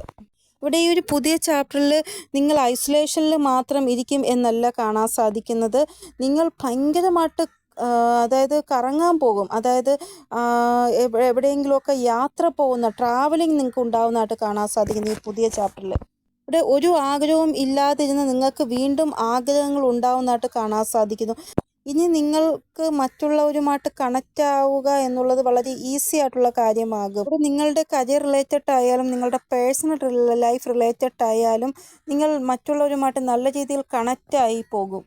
ഇവിടെ ഈ ഒരു പുതിയ ചാപ്റ്ററിൽ നിങ്ങൾ ഐസൊലേഷനിൽ മാത്രം ഇരിക്കും എന്നല്ല കാണാൻ സാധിക്കുന്നത്. നിങ്ങൾ ഭയങ്കരമായിട്ട് അതായത് കറങ്ങാൻ പോകും. അതായത് എവിടെയെങ്കിലുമൊക്കെ യാത്ര പോകുന്ന ട്രാവലിംഗ് നിങ്ങൾക്ക് ഉണ്ടാവുന്നതായിട്ട് കാണാൻ സാധിക്കുന്നു ഈ പുതിയ ചാപ്റ്ററിൽ ഇവിടെ ഒരു ആഗ്രഹവും ഇല്ലാതിരുന്ന് നിങ്ങൾക്ക് വീണ്ടും ആഗ്രഹങ്ങൾ ഉണ്ടാവുന്നതായിട്ട് കാണാൻ സാധിക്കുന്നു. ഇനി നിങ്ങൾക്ക് മറ്റുള്ളവരുമായിട്ട് കണക്റ്റ് ആവുക എന്നുള്ളത് വളരെ ഈസി ആയിട്ടുള്ള കാര്യമാകും. അപ്പോൾ നിങ്ങളുടെ കരിയർ റിലേറ്റഡ് ആയാലും നിങ്ങളുടെ പേഴ്സണൽ ലൈഫ് റിലേറ്റഡ് ആയാലും നിങ്ങൾ മറ്റുള്ളവരുമായിട്ട് നല്ല രീതിയിൽ കണക്റ്റ് ആയി പോകും.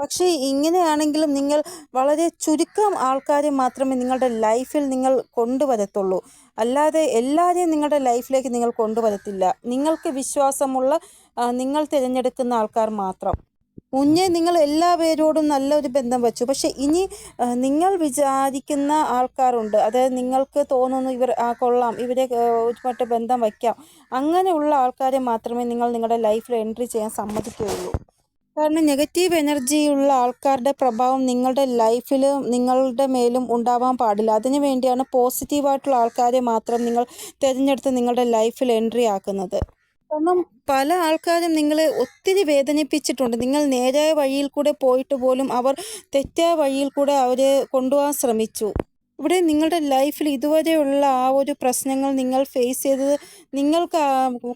പക്ഷേ ഇങ്ങനെയാണെങ്കിലും നിങ്ങൾ വളരെ ചുരുക്കം ആൾക്കാരെ മാത്രമേ നിങ്ങളുടെ ലൈഫിൽ നിങ്ങൾ കൊണ്ടുവരത്തുള്ളൂ. അല്ലാതെ എല്ലാവരെയും നിങ്ങളുടെ ലൈഫിലേക്ക് നിങ്ങൾ കൊണ്ടുവരത്തില്ല. നിങ്ങൾക്ക് വിശ്വാസമുള്ള നിങ്ങൾ തിരഞ്ഞെടുക്കുന്ന ആൾക്കാർ മാത്രം. മുന്നേ നിങ്ങൾ എല്ലാ പേരോടും നല്ലൊരു ബന്ധം വെച്ചു. പക്ഷെ ഇനി നിങ്ങൾ വിചാരിക്കുന്ന ആൾക്കാരുണ്ട്. അതായത് നിങ്ങൾക്ക് തോന്നുന്നു ഇവർ ആ കൊള്ളാം ഇവരെ മറ്റേ ബന്ധം വയ്ക്കാം. അങ്ങനെയുള്ള ആൾക്കാരെ മാത്രമേ നിങ്ങൾ നിങ്ങളുടെ ലൈഫിൽ എൻട്രി ചെയ്യാൻ സമ്മതിക്കുകയുള്ളൂ. കാരണം നെഗറ്റീവ് എനർജിയുള്ള ആൾക്കാരുടെ പ്രഭാവം നിങ്ങളുടെ ലൈഫിൽ നിങ്ങളുടെ മേലും ഉണ്ടാവാൻ പാടില്ല. അതിനു വേണ്ടിയാണ് പോസിറ്റീവായിട്ടുള്ള ആൾക്കാരെ മാത്രം നിങ്ങൾ തിരഞ്ഞെടുത്ത് നിങ്ങളുടെ ലൈഫിൽ എൻട്രി ആക്കുന്നത്. കാരണം പല ആൾക്കാരും നിങ്ങളെ ഒത്തിരി വേദനിപ്പിച്ചിട്ടുണ്ട്. നിങ്ങൾ നേരായ വഴിയിൽ കൂടെ പോയിട്ട് പോലും അവർ തെറ്റായ വഴിയിൽ കൂടെ അവരെ കൊണ്ടുപോകാൻ ശ്രമിച്ചു. ഇവിടെ നിങ്ങളുടെ ലൈഫിൽ ഇതുവരെയുള്ള ആ ഒരു പ്രശ്നങ്ങൾ നിങ്ങൾ ഫേസ് ചെയ്തത് നിങ്ങൾക്ക്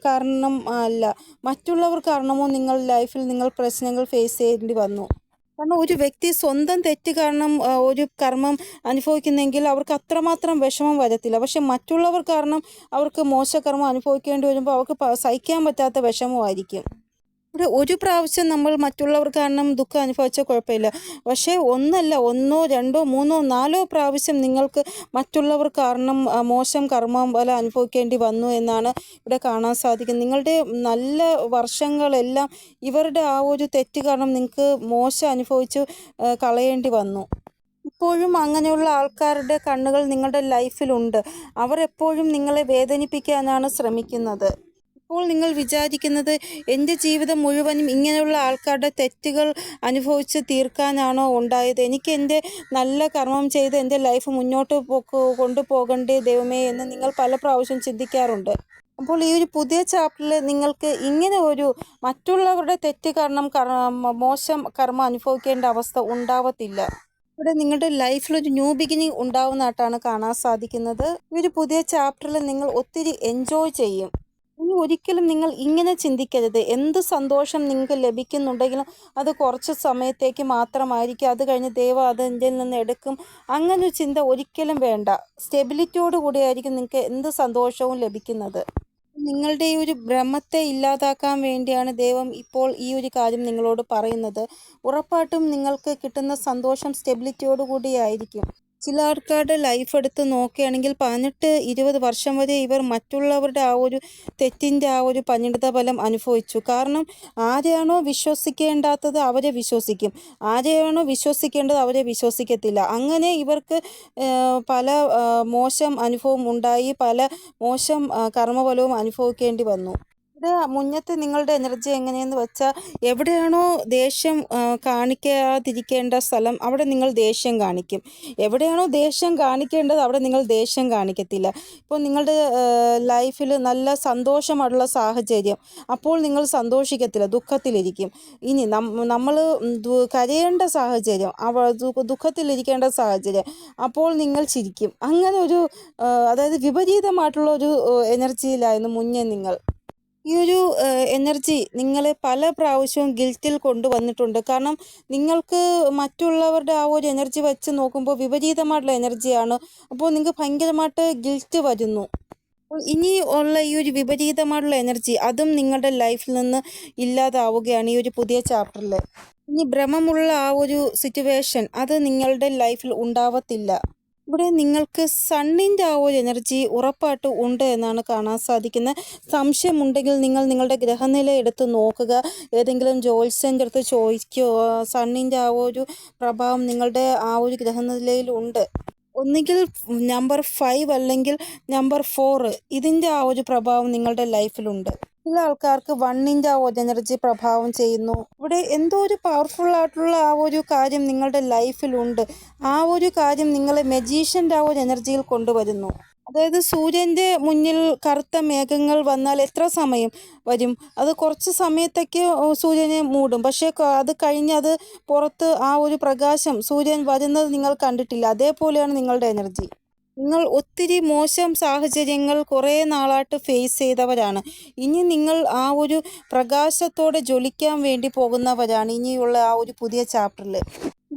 കാരണം അല്ല. മറ്റുള്ളവർ കാരണമോ നിങ്ങൾ ലൈഫിൽ നിങ്ങൾ പ്രശ്നങ്ങൾ ഫേസ് ചെയ്യേണ്ടി വന്നു. കാരണം ഒരു വ്യക്തി സ്വന്തം തെറ്റ് കാരണം ഒരു കർമ്മം അനുഭവിക്കുന്നെങ്കിൽ അവർക്ക് അത്രമാത്രം വിഷമം വരത്തില്ല. പക്ഷെ മറ്റുള്ളവർ കാരണം അവർക്ക് മോശകർമ്മം അനുഭവിക്കേണ്ടി വരുമ്പോൾ അവർക്ക് സഹിക്കാൻ പറ്റാത്ത വിഷമമായിരിക്കും. ഇവിടെ ഒരു പ്രാവശ്യം നമ്മൾ മറ്റുള്ളവർ കാരണം ദുഃഖം അനുഭവിച്ചാൽ കുഴപ്പമില്ല. പക്ഷേ ഒന്നല്ല ഒന്നോ രണ്ടോ മൂന്നോ നാലോ പ്രാവശ്യം നിങ്ങൾക്ക് മറ്റുള്ളവർ കാരണം മോശം കർമ്മം പോലെ അനുഭവിക്കേണ്ടി വന്നു എന്നാണ് ഇവിടെ കാണാൻ സാധിക്കുന്നത്. നിങ്ങളുടെ നല്ല വർഷങ്ങളെല്ലാം ഇവരുടെ ആ ഒരു തെറ്റ് കാരണം നിങ്ങൾക്ക് മോശം അനുഭവിച്ച് കളയേണ്ടി വന്നു. ഇപ്പോഴും അങ്ങനെയുള്ള ആൾക്കാരുടെ കണ്ണുകൾ നിങ്ങളുടെ ലൈഫിലുണ്ട്. അവരെപ്പോഴും നിങ്ങളെ വേദനിപ്പിക്കാനാണ് ശ്രമിക്കുന്നത്. ഇപ്പോൾ നിങ്ങൾ വിചാരിക്കുന്നത് എന്റെ ജീവിതം മുഴുവനും ഇങ്ങനെയുള്ള ആൾക്കാരുടെ തെറ്റുകൾ അനുഭവിച്ച് തീർക്കാനാണോ ഉണ്ടായത്? എനിക്ക് എന്റെ നല്ല കർമ്മം ചെയ്ത് എന്റെ ലൈഫ് മുന്നോട്ട് കൊണ്ടുപോകണ്ടേ ദൈവമേ എന്ന് നിങ്ങൾ പല പ്രാവശ്യം ചിന്തിക്കാറുണ്ട്. അപ്പോൾ ഈ ഒരു പുതിയ ചാപ്റ്ററിൽ നിങ്ങൾക്ക് ഇങ്ങനെ ഒരു മറ്റുള്ളവരുടെ തെറ്റ് കാരണം മോശം കർമ്മം അനുഭവിക്കേണ്ട അവസ്ഥ ഉണ്ടാവത്തില്ല. ഇവിടെ നിങ്ങളുടെ ലൈഫിൽ ഒരു ന്യൂ ബിഗിനിങ് ഉണ്ടാവുന്നതായിട്ടാണ് കാണാൻ സാധിക്കുന്നത്. ഈ ഒരു പുതിയ ചാപ്റ്ററിൽ നിങ്ങൾ ഒത്തിരി എൻജോയ് ചെയ്യും. ഇനി ഒരിക്കലും നിങ്ങൾ ഇങ്ങനെ ചിന്തിക്കരുത്. എന്ത് സന്തോഷം നിങ്ങൾക്ക് ലഭിക്കുന്നുണ്ടെങ്കിലും അത് കുറച്ച് സമയത്തേക്ക് മാത്രമായിരിക്കും. അത് കഴിഞ്ഞ് ദൈവം അതിന്റെ നിന്ന് എടുക്കും. അങ്ങനെ ഒരു ചിന്ത ഒരിക്കലും വേണ്ട. സ്റ്റെബിലിറ്റിയോട് കൂടിയായിരിക്കും നിങ്ങൾക്ക് എന്ത് സന്തോഷവും ലഭിക്കുന്നത്. നിങ്ങളുടെ ഈ ഒരു ഭ്രമത്തെ ഇല്ലാതാക്കാൻ വേണ്ടിയാണ് ദൈവം ഇപ്പോൾ ഈ ഒരു കാര്യം നിങ്ങളോട് പറയുന്നത്. ഉറപ്പായിട്ടും നിങ്ങൾക്ക് കിട്ടുന്ന സന്തോഷം സ്റ്റെബിലിറ്റിയോട് കൂടിയായിരിക്കും. ചില ആൾക്കാരുടെ ലൈഫ് എടുത്ത് നോക്കുകയാണെങ്കിൽ പതിനെട്ട് ഇരുപത് വർഷം വരെ ഇവർ മറ്റുള്ളവരുടെ ആ ഒരു തെറ്റിന്റെ ആ ഒരു പരിണിത ഫലം അനുഭവിച്ചു. കാരണം ആരെയാണോ വിശ്വസിക്കേണ്ടാത്തത് അവരെ വിശ്വസിക്കും. ആരെയാണോ വിശ്വസിക്കേണ്ടത് അവരെ വിശ്വസിക്കത്തില്ല. അങ്ങനെ ഇവർക്ക് പല മോശം അനുഭവം ഉണ്ടായി പല മോശം കർമ്മഫലവും അനുഭവിക്കേണ്ടി വന്നു. ഇത് മുന്നത്തെ നിങ്ങളുടെ എനർജി എങ്ങനെയെന്ന് വെച്ചാൽ എവിടെയാണോ ദേഷ്യം കാണിക്കാതിരിക്കേണ്ട സ്ഥലം അവിടെ നിങ്ങൾ ദേഷ്യം കാണിക്കും. എവിടെയാണോ ദേഷ്യം കാണിക്കേണ്ടത് അവിടെ നിങ്ങൾ ദേഷ്യം കാണിക്കത്തില്ല. ഇപ്പോൾ നിങ്ങളുടെ ലൈഫിൽ നല്ല സന്തോഷമുള്ള സാഹചര്യം അപ്പോൾ നിങ്ങൾ സന്തോഷിക്കത്തില്ല ദുഃഖത്തിലിരിക്കും. ഇനി നമ്മൾ കരയേണ്ട സാഹചര്യം അവ ദുഃഖത്തിലിരിക്കേണ്ട സാഹചര്യം അപ്പോൾ നിങ്ങൾ ചിരിക്കും. അങ്ങനെ ഒരു അതായത് വിപരീതമായിട്ടുള്ള ഒരു എനർജിയിലായിരുന്നു മുന്നേ നിങ്ങൾ. ഈ ഒരു എനർജി നിങ്ങളെ പല പ്രാവശ്യവും ഗിൽറ്റിൽ കൊണ്ടുവന്നിട്ടുണ്ട്. കാരണം നിങ്ങൾക്ക് മറ്റുള്ളവരുടെ ആ ഒരു എനർജി വെച്ച് നോക്കുമ്പോൾ വിപരീതമായിട്ടുള്ള എനർജിയാണ്. അപ്പോൾ നിങ്ങൾക്ക് ഭയങ്കരമായിട്ട് ഗിൽറ്റ് വരുന്നു. ഇനി ഉള്ള ഈ ഒരു വിപരീതമായിട്ടുള്ള എനർജി അതും നിങ്ങളുടെ ലൈഫിൽ നിന്ന് ഇല്ലാതാവുകയാണ് ഈ ഒരു പുതിയ ചാപ്റ്ററിൽ. ഇനി ഭ്രമമുള്ള ആ ഒരു സിറ്റുവേഷൻ അത് നിങ്ങളുടെ ലൈഫിൽ ഉണ്ടാവത്തില്ല. ഇവിടെ നിങ്ങൾക്ക് സണ്ണിന്റെ ആ ഒരു എനർജി ഉറപ്പായിട്ട് ഉണ്ട് എന്നാണ് കാണാൻ സാധിക്കുന്നത്. സംശയമുണ്ടെങ്കിൽ നിങ്ങൾ നിങ്ങളുടെ ഗ്രഹനില എടുത്ത് നോക്കുക. ഏതെങ്കിലും ജോത്സ്യന്റെ അടുത്ത് ചോദിക്കുകയോ സണ്ണിന്റെ ആ ഒരു പ്രഭാവം നിങ്ങളുടെ ആ ഒരു ഗ്രഹനിലയിലുണ്ട് ഒന്നുകിൽ നമ്പർ ഫൈവ് അല്ലെങ്കിൽ നമ്പർ ഫോർ ഇതിന്റെ ആ ഒരു പ്രഭാവം നിങ്ങളുടെ ലൈഫിലുണ്ട്. ചില ആൾക്കാർക്ക് വണ്ണിന്റെ ആ ഒരു എനർജി പ്രഭാവം ചെയ്യുന്നു. ഇവിടെ എന്തോ ഒരു പവർഫുൾ ആയിട്ടുള്ള ആ ഒരു കാര്യം നിങ്ങളുടെ ലൈഫിലുണ്ട് ആ ഒരു കാര്യം നിങ്ങളെ മെജീഷ്യന്റെ ആ ഒരു എനർജിയിൽ കൊണ്ടുവരുന്നു. അതായത് സൂര്യന്റെ മുന്നിൽ കറുത്ത മേഘങ്ങൾ വന്നാൽ എത്ര സമയം വരും? അത് കുറച്ച് സമയത്തേക്ക് സൂര്യനെ മൂടും. പക്ഷേ അത് കഴിഞ്ഞ് അത് പുറത്ത് ആ ഒരു പ്രകാശം സൂര്യൻ വരുന്നത് നിങ്ങൾ കണ്ടിട്ടില്ല. അതേപോലെയാണ് നിങ്ങളുടെ എനർജി നിങ്ങൾ ഒത്തിരി മോശം സാഹചര്യങ്ങൾ കുറേ നാളായിട്ട് ഫേസ് ചെയ്തവരാണ്. ഇനി നിങ്ങൾ ആ ഒരു പ്രകാശത്തോടെ ജ്വലിക്കാൻ വേണ്ടി പോകുന്നവരാണ് ഇനിയുള്ള ആ ഒരു പുതിയ ചാപ്റ്ററിൽ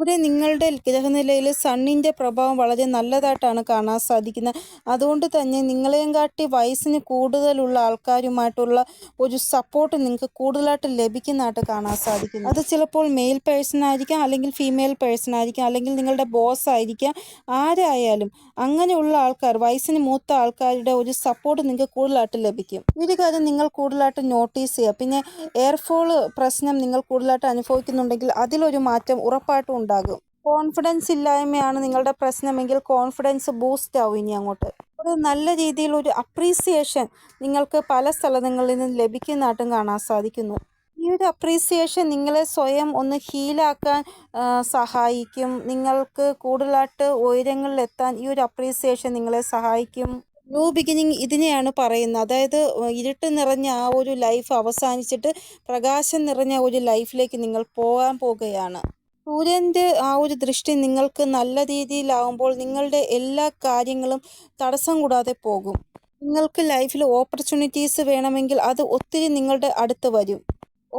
ഇവിടെ നിങ്ങളുടെ ഗ്രഹനിലയിൽ സണ്ണിന്റെ പ്രഭാവം വളരെ നല്ലതായിട്ടാണ് കാണാൻ സാധിക്കുന്നത്. അതുകൊണ്ട് തന്നെ നിങ്ങളെയും കാട്ടി വയസ്സിന് കൂടുതലുള്ള ആൾക്കാരുമായിട്ടുള്ള ഒരു സപ്പോർട്ട് നിങ്ങൾക്ക് കൂടുതലായിട്ട് ലഭിക്കുന്നതായിട്ട് കാണാൻ സാധിക്കുന്നു. അത് ചിലപ്പോൾ മെയിൽ പേഴ്സൺ ആയിരിക്കാം അല്ലെങ്കിൽ ഫീമെയിൽ പേഴ്സൺ ആയിരിക്കാം അല്ലെങ്കിൽ നിങ്ങളുടെ ബോസ് ആയിരിക്കാം. ആരായാലും അങ്ങനെയുള്ള ആൾക്കാർ വയസ്സിന് മൂത്ത ആൾക്കാരുടെ ഒരു സപ്പോർട്ട് നിങ്ങൾക്ക് കൂടുതലായിട്ട് ലഭിക്കും. ഒരു കാര്യം നിങ്ങൾ കൂടുതലായിട്ട് നോട്ടീസ് ചെയ്യുക. പിന്നെ എയർഫോൾ പ്രശ്നം നിങ്ങൾ കൂടുതലായിട്ട് അനുഭവിക്കുന്നുണ്ടെങ്കിൽ അതിലൊരു മാറ്റം ഉറപ്പായിട്ടും ഉണ്ടാകും. കോൺഫിഡൻസ് ഇല്ലായ്മയാണ് നിങ്ങളുടെ പ്രശ്നമെങ്കിൽ കോൺഫിഡൻസ് ബൂസ്റ്റ് ആവും ഇനി അങ്ങോട്ട്. ഒരു നല്ല രീതിയിൽ ഒരു അപ്രീസിയേഷൻ നിങ്ങൾക്ക് പല സ്ഥലങ്ങളിൽ നിന്നും ലഭിക്കുന്നതായിട്ടും കാണാൻ സാധിക്കുന്നു. ഈ ഒരു അപ്രീസിയേഷൻ നിങ്ങളെ സ്വയം ഒന്ന് ഹീലാക്കാൻ സഹായിക്കും. നിങ്ങൾക്ക് കൂടുതലായിട്ട് ഉയരങ്ങളിലെത്താൻ ഈ ഒരു അപ്രീസിയേഷൻ നിങ്ങളെ സഹായിക്കും. ന്യൂ ബിഗിനിങ് ഇതിനെയാണ് പറയുന്നത്. അതായത് ഇരുട്ട് നിറഞ്ഞ ആ ഒരു ലൈഫ് അവസാനിച്ചിട്ട് പ്രകാശം നിറഞ്ഞ ഒരു ലൈഫിലേക്ക് നിങ്ങൾ പോകാൻ പോകുകയാണ്. സൂര്യന്റെ ആ ഒരു ദൃഷ്ടി നിങ്ങൾക്ക് നല്ല രീതിയിലാവുമ്പോൾ നിങ്ങളുടെ എല്ലാ കാര്യങ്ങളും തടസ്സം കൂടാതെ പോകും. നിങ്ങൾക്ക് ലൈഫിൽ ഓപ്പർച്യൂണിറ്റീസ് വേണമെങ്കിൽ അത് ഒത്തിരി നിങ്ങളുടെ അടുത്ത് വരും.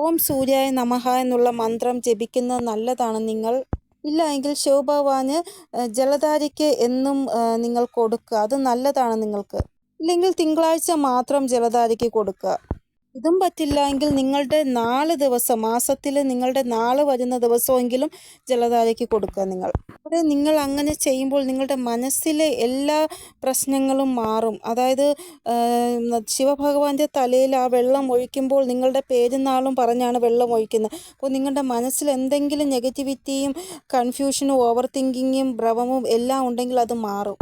ഓം സൂര്യായ നമഹ എന്നുള്ള മന്ത്രം ജപിക്കുന്നത് നല്ലതാണ്. നിങ്ങൾ ഇല്ല എങ്കിൽ ശിവഭഗവാന് ജലധാരയ്ക്ക് എന്നും നിങ്ങൾ കൊടുക്കുക. അത് നല്ലതാണ് നിങ്ങൾക്ക്. ഇല്ലെങ്കിൽ തിങ്കളാഴ്ച മാത്രം ജലധാരയ്ക്ക് കൊടുക്കുക. ഇതും പറ്റില്ല എങ്കിൽ നിങ്ങളുടെ നാല് ദിവസം മാസത്തിൽ നിങ്ങളുടെ നാല് വരുന്ന ദിവസമെങ്കിലും ജലധാരയ്ക്ക് കൊടുക്കുക നിങ്ങൾ. അവിടെ നിങ്ങൾ അങ്ങനെ ചെയ്യുമ്പോൾ നിങ്ങളുടെ മനസ്സിലെ എല്ലാ പ്രശ്നങ്ങളും മാറും. അതായത് ശിവഭഗവാന്റെ തലയിൽ ആ വെള്ളം ഒഴിക്കുമ്പോൾ നിങ്ങളുടെ പേരുന്നാളും പറഞ്ഞാണ് വെള്ളം ഒഴിക്കുന്നത്. അപ്പോൾ നിങ്ങളുടെ മനസ്സിൽ എന്തെങ്കിലും നെഗറ്റിവിറ്റിയും കൺഫ്യൂഷനും ഓവർ തിങ്കിങ്ങും ഭ്രമവും എല്ലാം ഉണ്ടെങ്കിൽ അത് മാറും.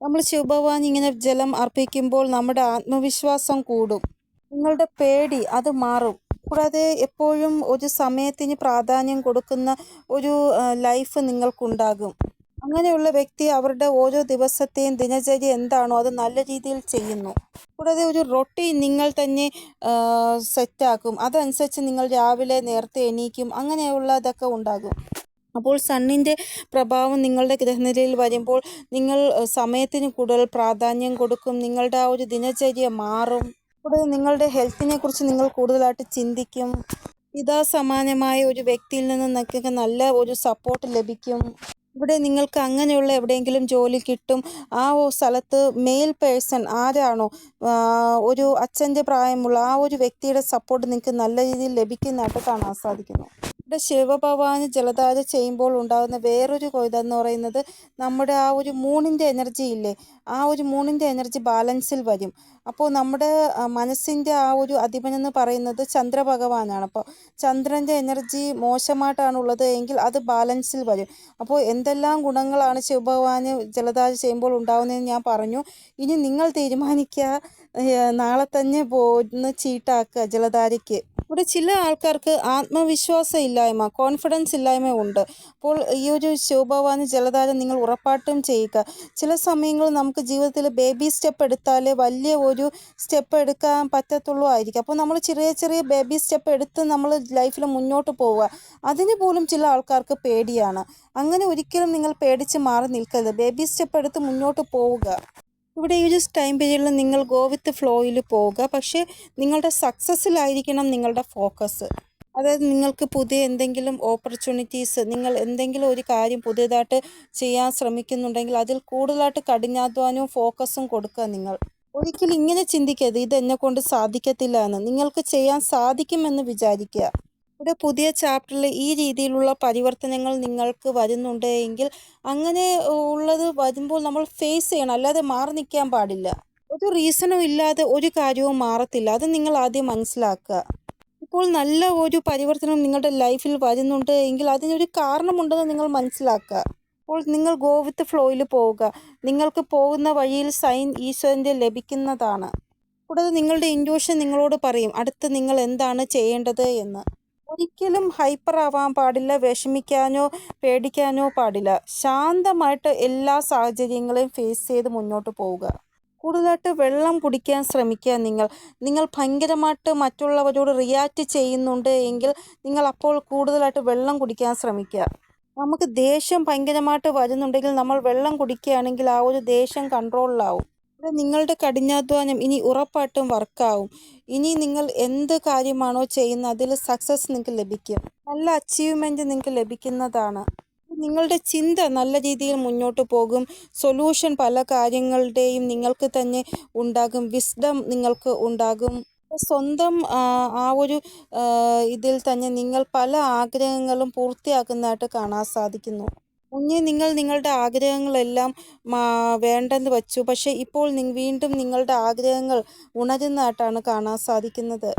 നമ്മൾ ശിവഭഗവാൻ ഇങ്ങനെ ജലം അർപ്പിക്കുമ്പോൾ നമ്മുടെ ആത്മവിശ്വാസം കൂടും. നിങ്ങളുടെ പേടി അത് മാറും. കൂടാതെ എപ്പോഴും ഒരു സമയത്തിന് പ്രാധാന്യം കൊടുക്കുന്ന ഒരു ലൈഫ് നിങ്ങൾക്കുണ്ടാകും. അങ്ങനെയുള്ള വ്യക്തി അവരുടെ ഓരോ ദിവസത്തെയും ദിനചര്യ എന്താണോ അത് നല്ല രീതിയിൽ ചെയ്യുന്നു. കൂടാതെ ഒരു റൊട്ടീൻ നിങ്ങൾ തന്നെ സെറ്റാക്കും അതനുസരിച്ച് നിങ്ങൾ രാവിലെ നേരത്തെ എണീക്കും. അങ്ങനെയുള്ളതൊക്കെ ഉണ്ടാകും. അപ്പോൾ സണ്ണിന്റെ പ്രഭാവം നിങ്ങളുടെ ഗ്രഹനിലയിൽ വരുമ്പോൾ നിങ്ങൾ സമയത്തിന് കൂടുതൽ പ്രാധാന്യം കൊടുക്കും. നിങ്ങളുടെ ആ ഒരു ദിനചര്യ മാറും. കൂടാതെ നിങ്ങളുടെ ഹെൽത്തിനെ കുറിച്ച് നിങ്ങൾ കൂടുതലായിട്ട് ചിന്തിക്കും. ഇതാ സമാനമായ ഒരു വ്യക്തിയിൽ നിന്ന് നിങ്ങൾക്ക് നല്ല ഒരു സപ്പോർട്ട് ലഭിക്കും. ഇവിടെ നിങ്ങൾക്ക് അങ്ങനെയുള്ള എവിടെയെങ്കിലും ജോലി കിട്ടും. ആ സ്ഥലത്ത് മെയിൽ പേഴ്സൺ ആരാണോ ഒരു അച്ഛന്റെ പ്രായമുള്ള ആ ഒരു വ്യക്തിയുടെ സപ്പോർട്ട് നിങ്ങൾക്ക് നല്ല രീതിയിൽ ലഭിക്കുന്നതായിട്ട് കാണാൻ സാധിക്കുന്നു. ഇവിടെ ശിവഭഗവാന് ജലധാര ചെയ്യുമ്പോൾ ഉണ്ടാകുന്ന വേറൊരു എന്ന് പറയുന്നത് നമ്മുടെ ആ ഒരു മൂണിന്റെ എനർജി ഇല്ലേ? ആ ഒരു മൂണിന്റെ എനർജി ബാലൻസിൽ വരും. അപ്പോൾ നമ്മുടെ മനസ്സിന്റെ ആ ഒരു അധിപനെന്ന് പറയുന്നത് ചന്ദ്രഭഗവാനാണ്. അപ്പോൾ ചന്ദ്രന്റെ എനർജി മോശമായിട്ടാണുള്ളത് എങ്കിൽ അത് ബാലൻസിൽ വരും. അപ്പോൾ എന്തെല്ലാം ഗുണങ്ങളാണ് ശിവഭഗവാന് ജലധാര ചെയ്യുമ്പോൾ ഉണ്ടാകുന്നതെന്ന് ഞാൻ പറഞ്ഞു. ഇനി നിങ്ങൾ തീരുമാനിക്കുക നാളെ തന്നെ പോന്ന് ചീട്ടാക്കുക ജലധാരയ്ക്ക്. ഇവിടെ ചില ആൾക്കാർക്ക് ആത്മവിശ്വാസം ഇല്ലായ്മ കോൺഫിഡൻസ് ഇല്ലായ്മ ഉണ്ട്. അപ്പോൾ ഈ ഒരു ശോഭവാന് ജലധാരം നിങ്ങൾ ഉറപ്പായിട്ടും ചെയ്യുക. ചില സമയങ്ങളിൽ നമുക്ക് ജീവിതത്തിൽ ബേബി സ്റ്റെപ്പ് എടുത്താലേ വലിയ ഒരു സ്റ്റെപ്പ് എടുക്കാൻ പറ്റത്തുള്ളൂ ആയിരിക്കും. അപ്പോൾ നമ്മൾ ചെറിയ ചെറിയ ബേബി സ്റ്റെപ്പ് എടുത്ത് നമ്മൾ ലൈഫിൽ മുന്നോട്ട് പോവുക. അതിന് പോലും ചില ആൾക്കാർക്ക് പേടിയാണ്. അങ്ങനെ ഒരിക്കലും നിങ്ങൾ പേടിച്ച് മാറി നിൽക്കരുത്. ബേബി സ്റ്റെപ്പ് എടുത്ത് മുന്നോട്ട് പോവുക. ഇവിടെ ഈ ഒരു ടൈം പീരീഡിൽ നിങ്ങൾ ഗോ വിത്ത് ഫ്ലോയിൽ പോവുക. പക്ഷേ നിങ്ങളുടെ സക്സസ്സിലായിരിക്കണം നിങ്ങളുടെ ഫോക്കസ് അതായത് നിങ്ങൾക്ക് പുതിയ എന്തെങ്കിലും ഓപ്പർച്യൂണിറ്റീസ് നിങ്ങൾ എന്തെങ്കിലും ഒരു കാര്യം പുതിയതായിട്ട് ചെയ്യാൻ ശ്രമിക്കുന്നുണ്ടെങ്കിൽ അതിൽ കൂടുതലായിട്ട് കഠിനാധ്വാനവും ഫോക്കസും കൊടുക്കുക നിങ്ങൾ. ഒരിക്കലും ഇങ്ങനെ ചിന്തിക്കരുത്. ഇത് എന്നെ കൊണ്ട് സാധിക്കത്തില്ല എന്ന്. നിങ്ങൾക്ക് ചെയ്യാൻ സാധിക്കുമെന്ന് വിചാരിക്കുക. ഇവിടെ പുതിയ ചാപ്റ്ററിൽ ഈ രീതിയിലുള്ള പരിവർത്തനങ്ങൾ നിങ്ങൾക്ക് വരുന്നുണ്ട് എങ്കിൽ അങ്ങനെ ഉള്ളത് വരുമ്പോൾ നമ്മൾ ഫേസ് ചെയ്യണം. അല്ലാതെ മാറി നിൽക്കാൻ പാടില്ല. ഒരു റീസണും ഇല്ലാതെ ഒരു കാര്യവും മാറത്തില്ല. അത് നിങ്ങൾ ആദ്യം മനസ്സിലാക്കുക. ഇപ്പോൾ നല്ല ഒരു പരിവർത്തനം നിങ്ങളുടെ ലൈഫിൽ വരുന്നുണ്ട് എങ്കിൽ അതിനൊരു കാരണമുണ്ടെന്ന് നിങ്ങൾ മനസ്സിലാക്കുക. അപ്പോൾ നിങ്ങൾ ഗോ വിത്ത് ഫ്ലോയിൽ പോവുക. നിങ്ങൾക്ക് പോകുന്ന വഴിയിൽ സൈൻ ഈശ്വരന്റെ ലഭിക്കുന്നതാണ്. കൂടാതെ നിങ്ങളുടെ ഇൻഡ്യൂഷൻ നിങ്ങളോട് പറയും. അടുത്ത് നിങ്ങൾ എന്താണ് ചെയ്യേണ്ടത് എന്ന്. ഒരിക്കലും ഹൈപ്പർ ആവാൻ പാടില്ല വിഷമിക്കാനോ പേടിക്കാനോ പാടില്ല. ശാന്തമായിട്ട് എല്ലാ സാഹചര്യങ്ങളെയും ഫേസ് ചെയ്ത് മുന്നോട്ട് പോവുക. കൂടുതലായിട്ട് വെള്ളം കുടിക്കാൻ ശ്രമിക്കുക നിങ്ങൾ. നിങ്ങൾ ഭയങ്കരമായിട്ട് മറ്റുള്ളവരോട് റിയാക്റ്റ് ചെയ്യുന്നുണ്ട് എങ്കിൽ നിങ്ങൾ അപ്പോൾ കൂടുതലായിട്ട് വെള്ളം കുടിക്കാൻ ശ്രമിക്കുക. നമുക്ക് ദേഷ്യം ഭയങ്കരമായിട്ട് വരുന്നുണ്ടെങ്കിൽ നമ്മൾ വെള്ളം കുടിക്കുകയാണെങ്കിൽ ആ ഒരു ദേഷ്യം കൺട്രോളിലാവും ഇവിടെ നിങ്ങളുടെ കഠിനാധ്വാനം ഇനി ഉറപ്പായിട്ടും വർക്കാവും. ഇനി നിങ്ങൾ എന്ത് കാര്യമാണോ ചെയ്യുന്നത് അതിൽ സക്സസ് നിങ്ങൾക്ക് ലഭിക്കും. നല്ല അച്ചീവ്മെന്റ് നിങ്ങൾക്ക് ലഭിക്കുന്നതാണ്. നിങ്ങളുടെ ചിന്ത നല്ല രീതിയിൽ മുന്നോട്ട് പോകും. സൊല്യൂഷൻ പല കാര്യങ്ങളുടെയും നിങ്ങൾക്ക് തന്നെ ഉണ്ടാകും. വിസ്ഡം നിങ്ങൾക്ക് ഉണ്ടാകും. സ്വന്തം ആ, ഒരു ഇതിൽ തന്നെ നിങ്ങൾ പല ആഗ്രഹങ്ങളും പൂർത്തിയാക്കുന്നതായിട്ട് കാണാൻ സാധിക്കുന്നു. മുന്നേ നിങ്ങൾ നിങ്ങളുടെ ആഗ്രഹങ്ങളെല്ലാം വേണ്ടെന്ന് വച്ചു. പക്ഷേ ഇപ്പോൾ വീണ്ടും നിങ്ങളുടെ ആഗ്രഹങ്ങൾ ഉണരുന്നതായിട്ടാണ് കാണാൻ സാധിക്കുന്നത്.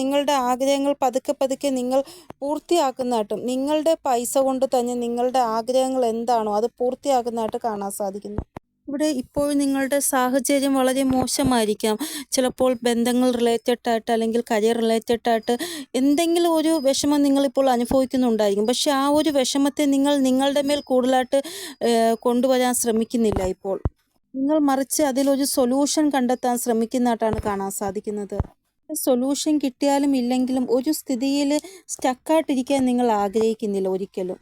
നിങ്ങളുടെ ആഗ്രഹങ്ങൾ പതുക്കെ പതുക്കെ നിങ്ങൾ പൂർത്തിയാക്കുന്നതായിട്ടും നിങ്ങളുടെ പൈസ കൊണ്ട് തന്നെ നിങ്ങളുടെ ആഗ്രഹങ്ങൾ എന്താണോ അത് പൂർത്തിയാക്കുന്നതായിട്ട് കാണാൻ സാധിക്കുന്നു. ഇവിടെ ഇപ്പോൾ നിങ്ങളുടെ സാഹചര്യം വളരെ മോശമായിരിക്കാം. ചിലപ്പോൾ ബന്ധങ്ങൾ റിലേറ്റഡ് ആയിട്ട് അല്ലെങ്കിൽ കരിയർ റിലേറ്റഡ് ആയിട്ട് എന്തെങ്കിലും ഒരു വിഷമം നിങ്ങളിപ്പോൾ അനുഭവിക്കുന്നുണ്ടായിരിക്കും. പക്ഷേ ആ ഒരു വിഷമത്തെ നിങ്ങൾ നിങ്ങളുടെ മേൽ കൂടുതലായിട്ട് കൊണ്ടുവരാൻ ശ്രമിക്കുന്നില്ല ഇപ്പോൾ. നിങ്ങൾ മറിച്ച് അതിലൊരു സൊല്യൂഷൻ കണ്ടെത്താൻ ശ്രമിക്കുന്നതായിട്ടാണ് കാണാൻ സാധിക്കുന്നത്. സൊല്യൂഷൻ കിട്ടിയാലും ഇല്ലെങ്കിലും ഒരു സ്ഥിതിയിൽ സ്റ്റക്കായിട്ടിരിക്കാൻ നിങ്ങൾ ആഗ്രഹിക്കുന്നില്ല ഒരിക്കലും.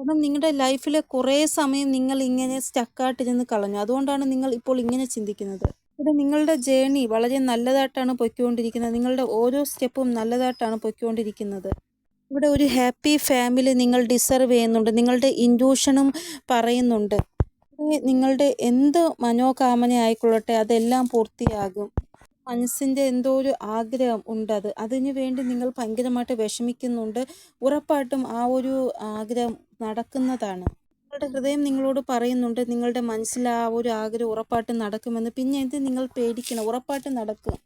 കാരണം നിങ്ങളുടെ ലൈഫിലെ കുറേ സമയം നിങ്ങൾ ഇങ്ങനെ സ്റ്റക്കായിട്ട് നിന്ന് കളഞ്ഞു. അതുകൊണ്ടാണ് നിങ്ങൾ ഇപ്പോൾ ഇങ്ങനെ ചിന്തിക്കുന്നത്. ഇവിടെ നിങ്ങളുടെ ജേണി വളരെ നല്ലതായിട്ടാണ് പൊയ്ക്കൊണ്ടിരിക്കുന്നത്. നിങ്ങളുടെ ഓരോ സ്റ്റെപ്പും നല്ലതായിട്ടാണ് പൊയ്ക്കൊണ്ടിരിക്കുന്നത്. ഇവിടെ ഒരു ഹാപ്പി ഫാമിലി നിങ്ങൾ ഡിസർവ് ചെയ്യുന്നുണ്ട്. നിങ്ങളുടെ ഇൻഡ്യൂഷനും പറയുന്നുണ്ട്. നിങ്ങളുടെ എന്ത് മനോകാമന ആയിക്കൊള്ളട്ടെ അതെല്ലാം പൂർത്തിയാകും. മനസ്സിന്റെ എന്തോ ഒരു ആഗ്രഹം ഉണ്ട് അത്. അതിനു വേണ്ടി നിങ്ങൾ ഭയങ്കരമായിട്ട് വിഷമിക്കുന്നുണ്ട്. ഉറപ്പായിട്ടും ആ ഒരു ആഗ്രഹം നടക്കുന്നതാണ്. നിങ്ങളുടെ ഹൃദയം നിങ്ങളോട് പറയുന്നുണ്ട്. നിങ്ങളുടെ മനസ്സിൽ ആ ഒരു ആഗ്രഹം ഉറപ്പായിട്ടും നടക്കുമെന്ന്. പിന്നെ എന്ത് നിങ്ങൾ പേടിക്കണം? ഉറപ്പായിട്ടും നടക്കും.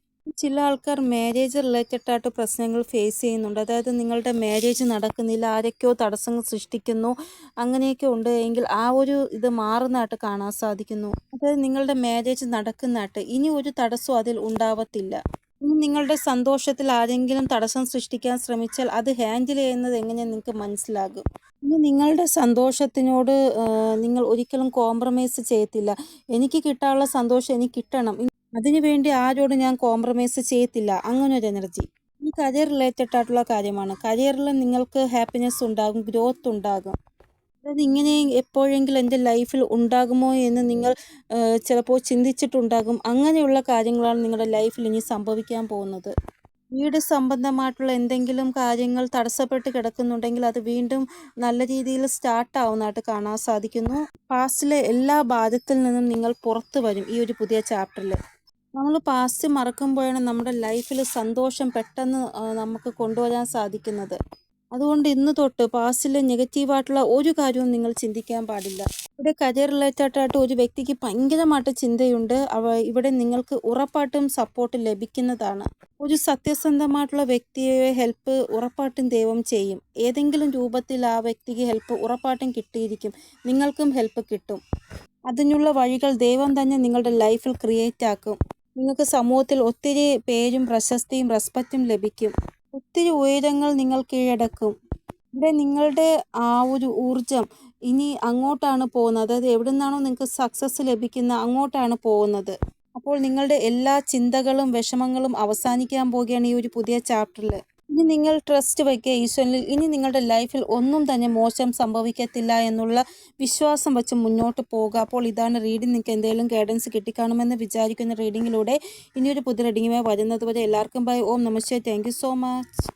ചില ആൾക്കാർ മാരേജ് റിലേറ്റഡ് ആയിട്ട് പ്രശ്നങ്ങൾ ഫേസ് ചെയ്യുന്നുണ്ട്. അതായത് നിങ്ങളുടെ മാരേജ് നടക്കുന്നില്ല ആരൊക്കെയോ തടസ്സങ്ങൾ സൃഷ്ടിക്കുന്നു അങ്ങനെയൊക്കെ ഉണ്ട്. എങ്കിൽ ആ ഒരു ഇത് മാറുന്നതായിട്ട് കാണാൻ സാധിക്കുന്നു. അതായത് നിങ്ങളുടെ മാരേജ് നടക്കുന്നതായിട്ട് ഇനി ഒരു തടസ്സവും അതിൽ ഉണ്ടാവത്തില്ല. നിങ്ങളുടെ സന്തോഷത്തിൽ ആരെങ്കിലും തടസ്സം സൃഷ്ടിക്കാൻ ശ്രമിച്ചാൽ അത് ഹാൻഡിൽ ചെയ്യുന്നത് എങ്ങനെ നിങ്ങൾക്ക് മനസ്സിലാകും. ഇനി നിങ്ങളുടെ സന്തോഷത്തിനോട് നിങ്ങൾ ഒരിക്കലും കോംപ്രമൈസ് ചെയ്യത്തില്ല. എനിക്ക് കിട്ടാനുള്ള സന്തോഷം എനിക്ക് കിട്ടണം. അതിനുവേണ്ടി ആരോടും ഞാൻ കോംപ്രമൈസ് ചെയ്യത്തില്ല. അങ്ങനെ ഒരു എനർജി ഈ കരിയർ റിലേറ്റഡ് ആയിട്ടുള്ള കാര്യമാണ്. കരിയറിൽ നിങ്ങൾക്ക് ഹാപ്പിനെസ് ഉണ്ടാകും ഗ്രോത്ത് ഉണ്ടാകും. അതായത് ഇങ്ങനെ എപ്പോഴെങ്കിലും എന്റെ ലൈഫിൽ ഉണ്ടാകുമോ എന്ന് നിങ്ങൾ ചിലപ്പോൾ ചിന്തിച്ചിട്ടുണ്ടാകും. അങ്ങനെയുള്ള കാര്യങ്ങളാണ് നിങ്ങളുടെ ലൈഫിൽ ഇനി സംഭവിക്കാൻ പോകുന്നത്. വീട് സംബന്ധമായിട്ടുള്ള എന്തെങ്കിലും കാര്യങ്ങൾ തടസ്സപ്പെട്ട് കിടക്കുന്നുണ്ടെങ്കിൽ അത് വീണ്ടും നല്ല രീതിയിൽ സ്റ്റാർട്ട് ആവുന്നതായിട്ട് കാണാൻ സാധിക്കുന്നു. പാസ്റ്റിലെ എല്ലാ ബാധ്യത്തിൽ നിന്നും നിങ്ങൾ പുറത്തു വരും ഈ ഒരു പുതിയ ചാപ്റ്ററിൽ നമ്മൾ പാസ്റ്റ് മറക്കുമ്പോഴാണ് നമ്മുടെ ലൈഫിൽ സന്തോഷം പെട്ടെന്ന് നമുക്ക് കൊണ്ടുവരാൻ സാധിക്കുന്നത്. അതുകൊണ്ട് ഇന്ന് തൊട്ട് പാസ്റ്റിൽ നെഗറ്റീവായിട്ടുള്ള ഒരു കാര്യവും നിങ്ങൾ ചിന്തിക്കാൻ പാടില്ല. ഇവിടെ കരിയർ റിലേറ്റഡ് ആയിട്ട് ഒരു വ്യക്തിക്ക് ഭയങ്കരമായിട്ട് ചിന്തയുണ്ട്. അവ ഇവിടെ നിങ്ങൾക്ക് ഉറപ്പായിട്ടും സപ്പോർട്ട് ലഭിക്കുന്നതാണ്. ഒരു സത്യസന്ധമായിട്ടുള്ള വ്യക്തിയെ ഹെൽപ്പ് ഉറപ്പായിട്ടും ദൈവം ചെയ്യും. ഏതെങ്കിലും രൂപത്തിൽ ആ വ്യക്തിക്ക് ഹെൽപ്പ് ഉറപ്പായിട്ടും കിട്ടിയിരിക്കും. നിങ്ങൾക്കും ഹെൽപ്പ് കിട്ടും. അതിനുള്ള വഴികൾ ദൈവം തന്നെ നിങ്ങളുടെ ലൈഫിൽ ക്രിയേറ്റ് ആക്കും. നിങ്ങൾക്ക് സമൂഹത്തിൽ ഒത്തിരി പേരും പ്രശസ്തിയും റെസ്പെക്റ്റും ലഭിക്കും. ഒത്തിരി ഉയരങ്ങൾ നിങ്ങൾ കീഴടക്കും. ഇവിടെ നിങ്ങളുടെ ആ ഒരു ഊർജം ഇനി അങ്ങോട്ടാണ് പോകുന്നത്. അതായത് എവിടെ നിന്നാണോ നിങ്ങൾക്ക് സക്സസ് ലഭിക്കുന്ന അങ്ങോട്ടാണ് പോകുന്നത്. അപ്പോൾ നിങ്ങളുടെ എല്ലാ ചിന്തകളും വിഷമങ്ങളും അവസാനിക്കാൻ പോവുകയാണ് ഈ ഒരു പുതിയ ചാപ്റ്ററിൽ ഇനി നിങ്ങൾ ട്രസ്റ്റ് വയ്ക്കുക ഈശ്വരനിൽ ഇനി നിങ്ങളുടെ ലൈഫിൽ ഒന്നും തന്നെ മോശം സംഭവിക്കത്തില്ല എന്നുള്ള വിശ്വാസം വെച്ച് മുന്നോട്ട് പോകുക. അപ്പോൾ ഇതാണ് റീഡിംഗ് നിങ്ങൾക്ക് എന്തെങ്കിലും ഗൈഡൻസ് കിട്ടിക്കാണുമെന്ന് വിചാരിക്കുന്ന റീഡിങ്ങിലൂടെ ഇനിയൊരു പുതിയ റീഡിങ്ങുമായി വരുന്നത് വരെ എല്ലാവർക്കും bye Om namaste thank so much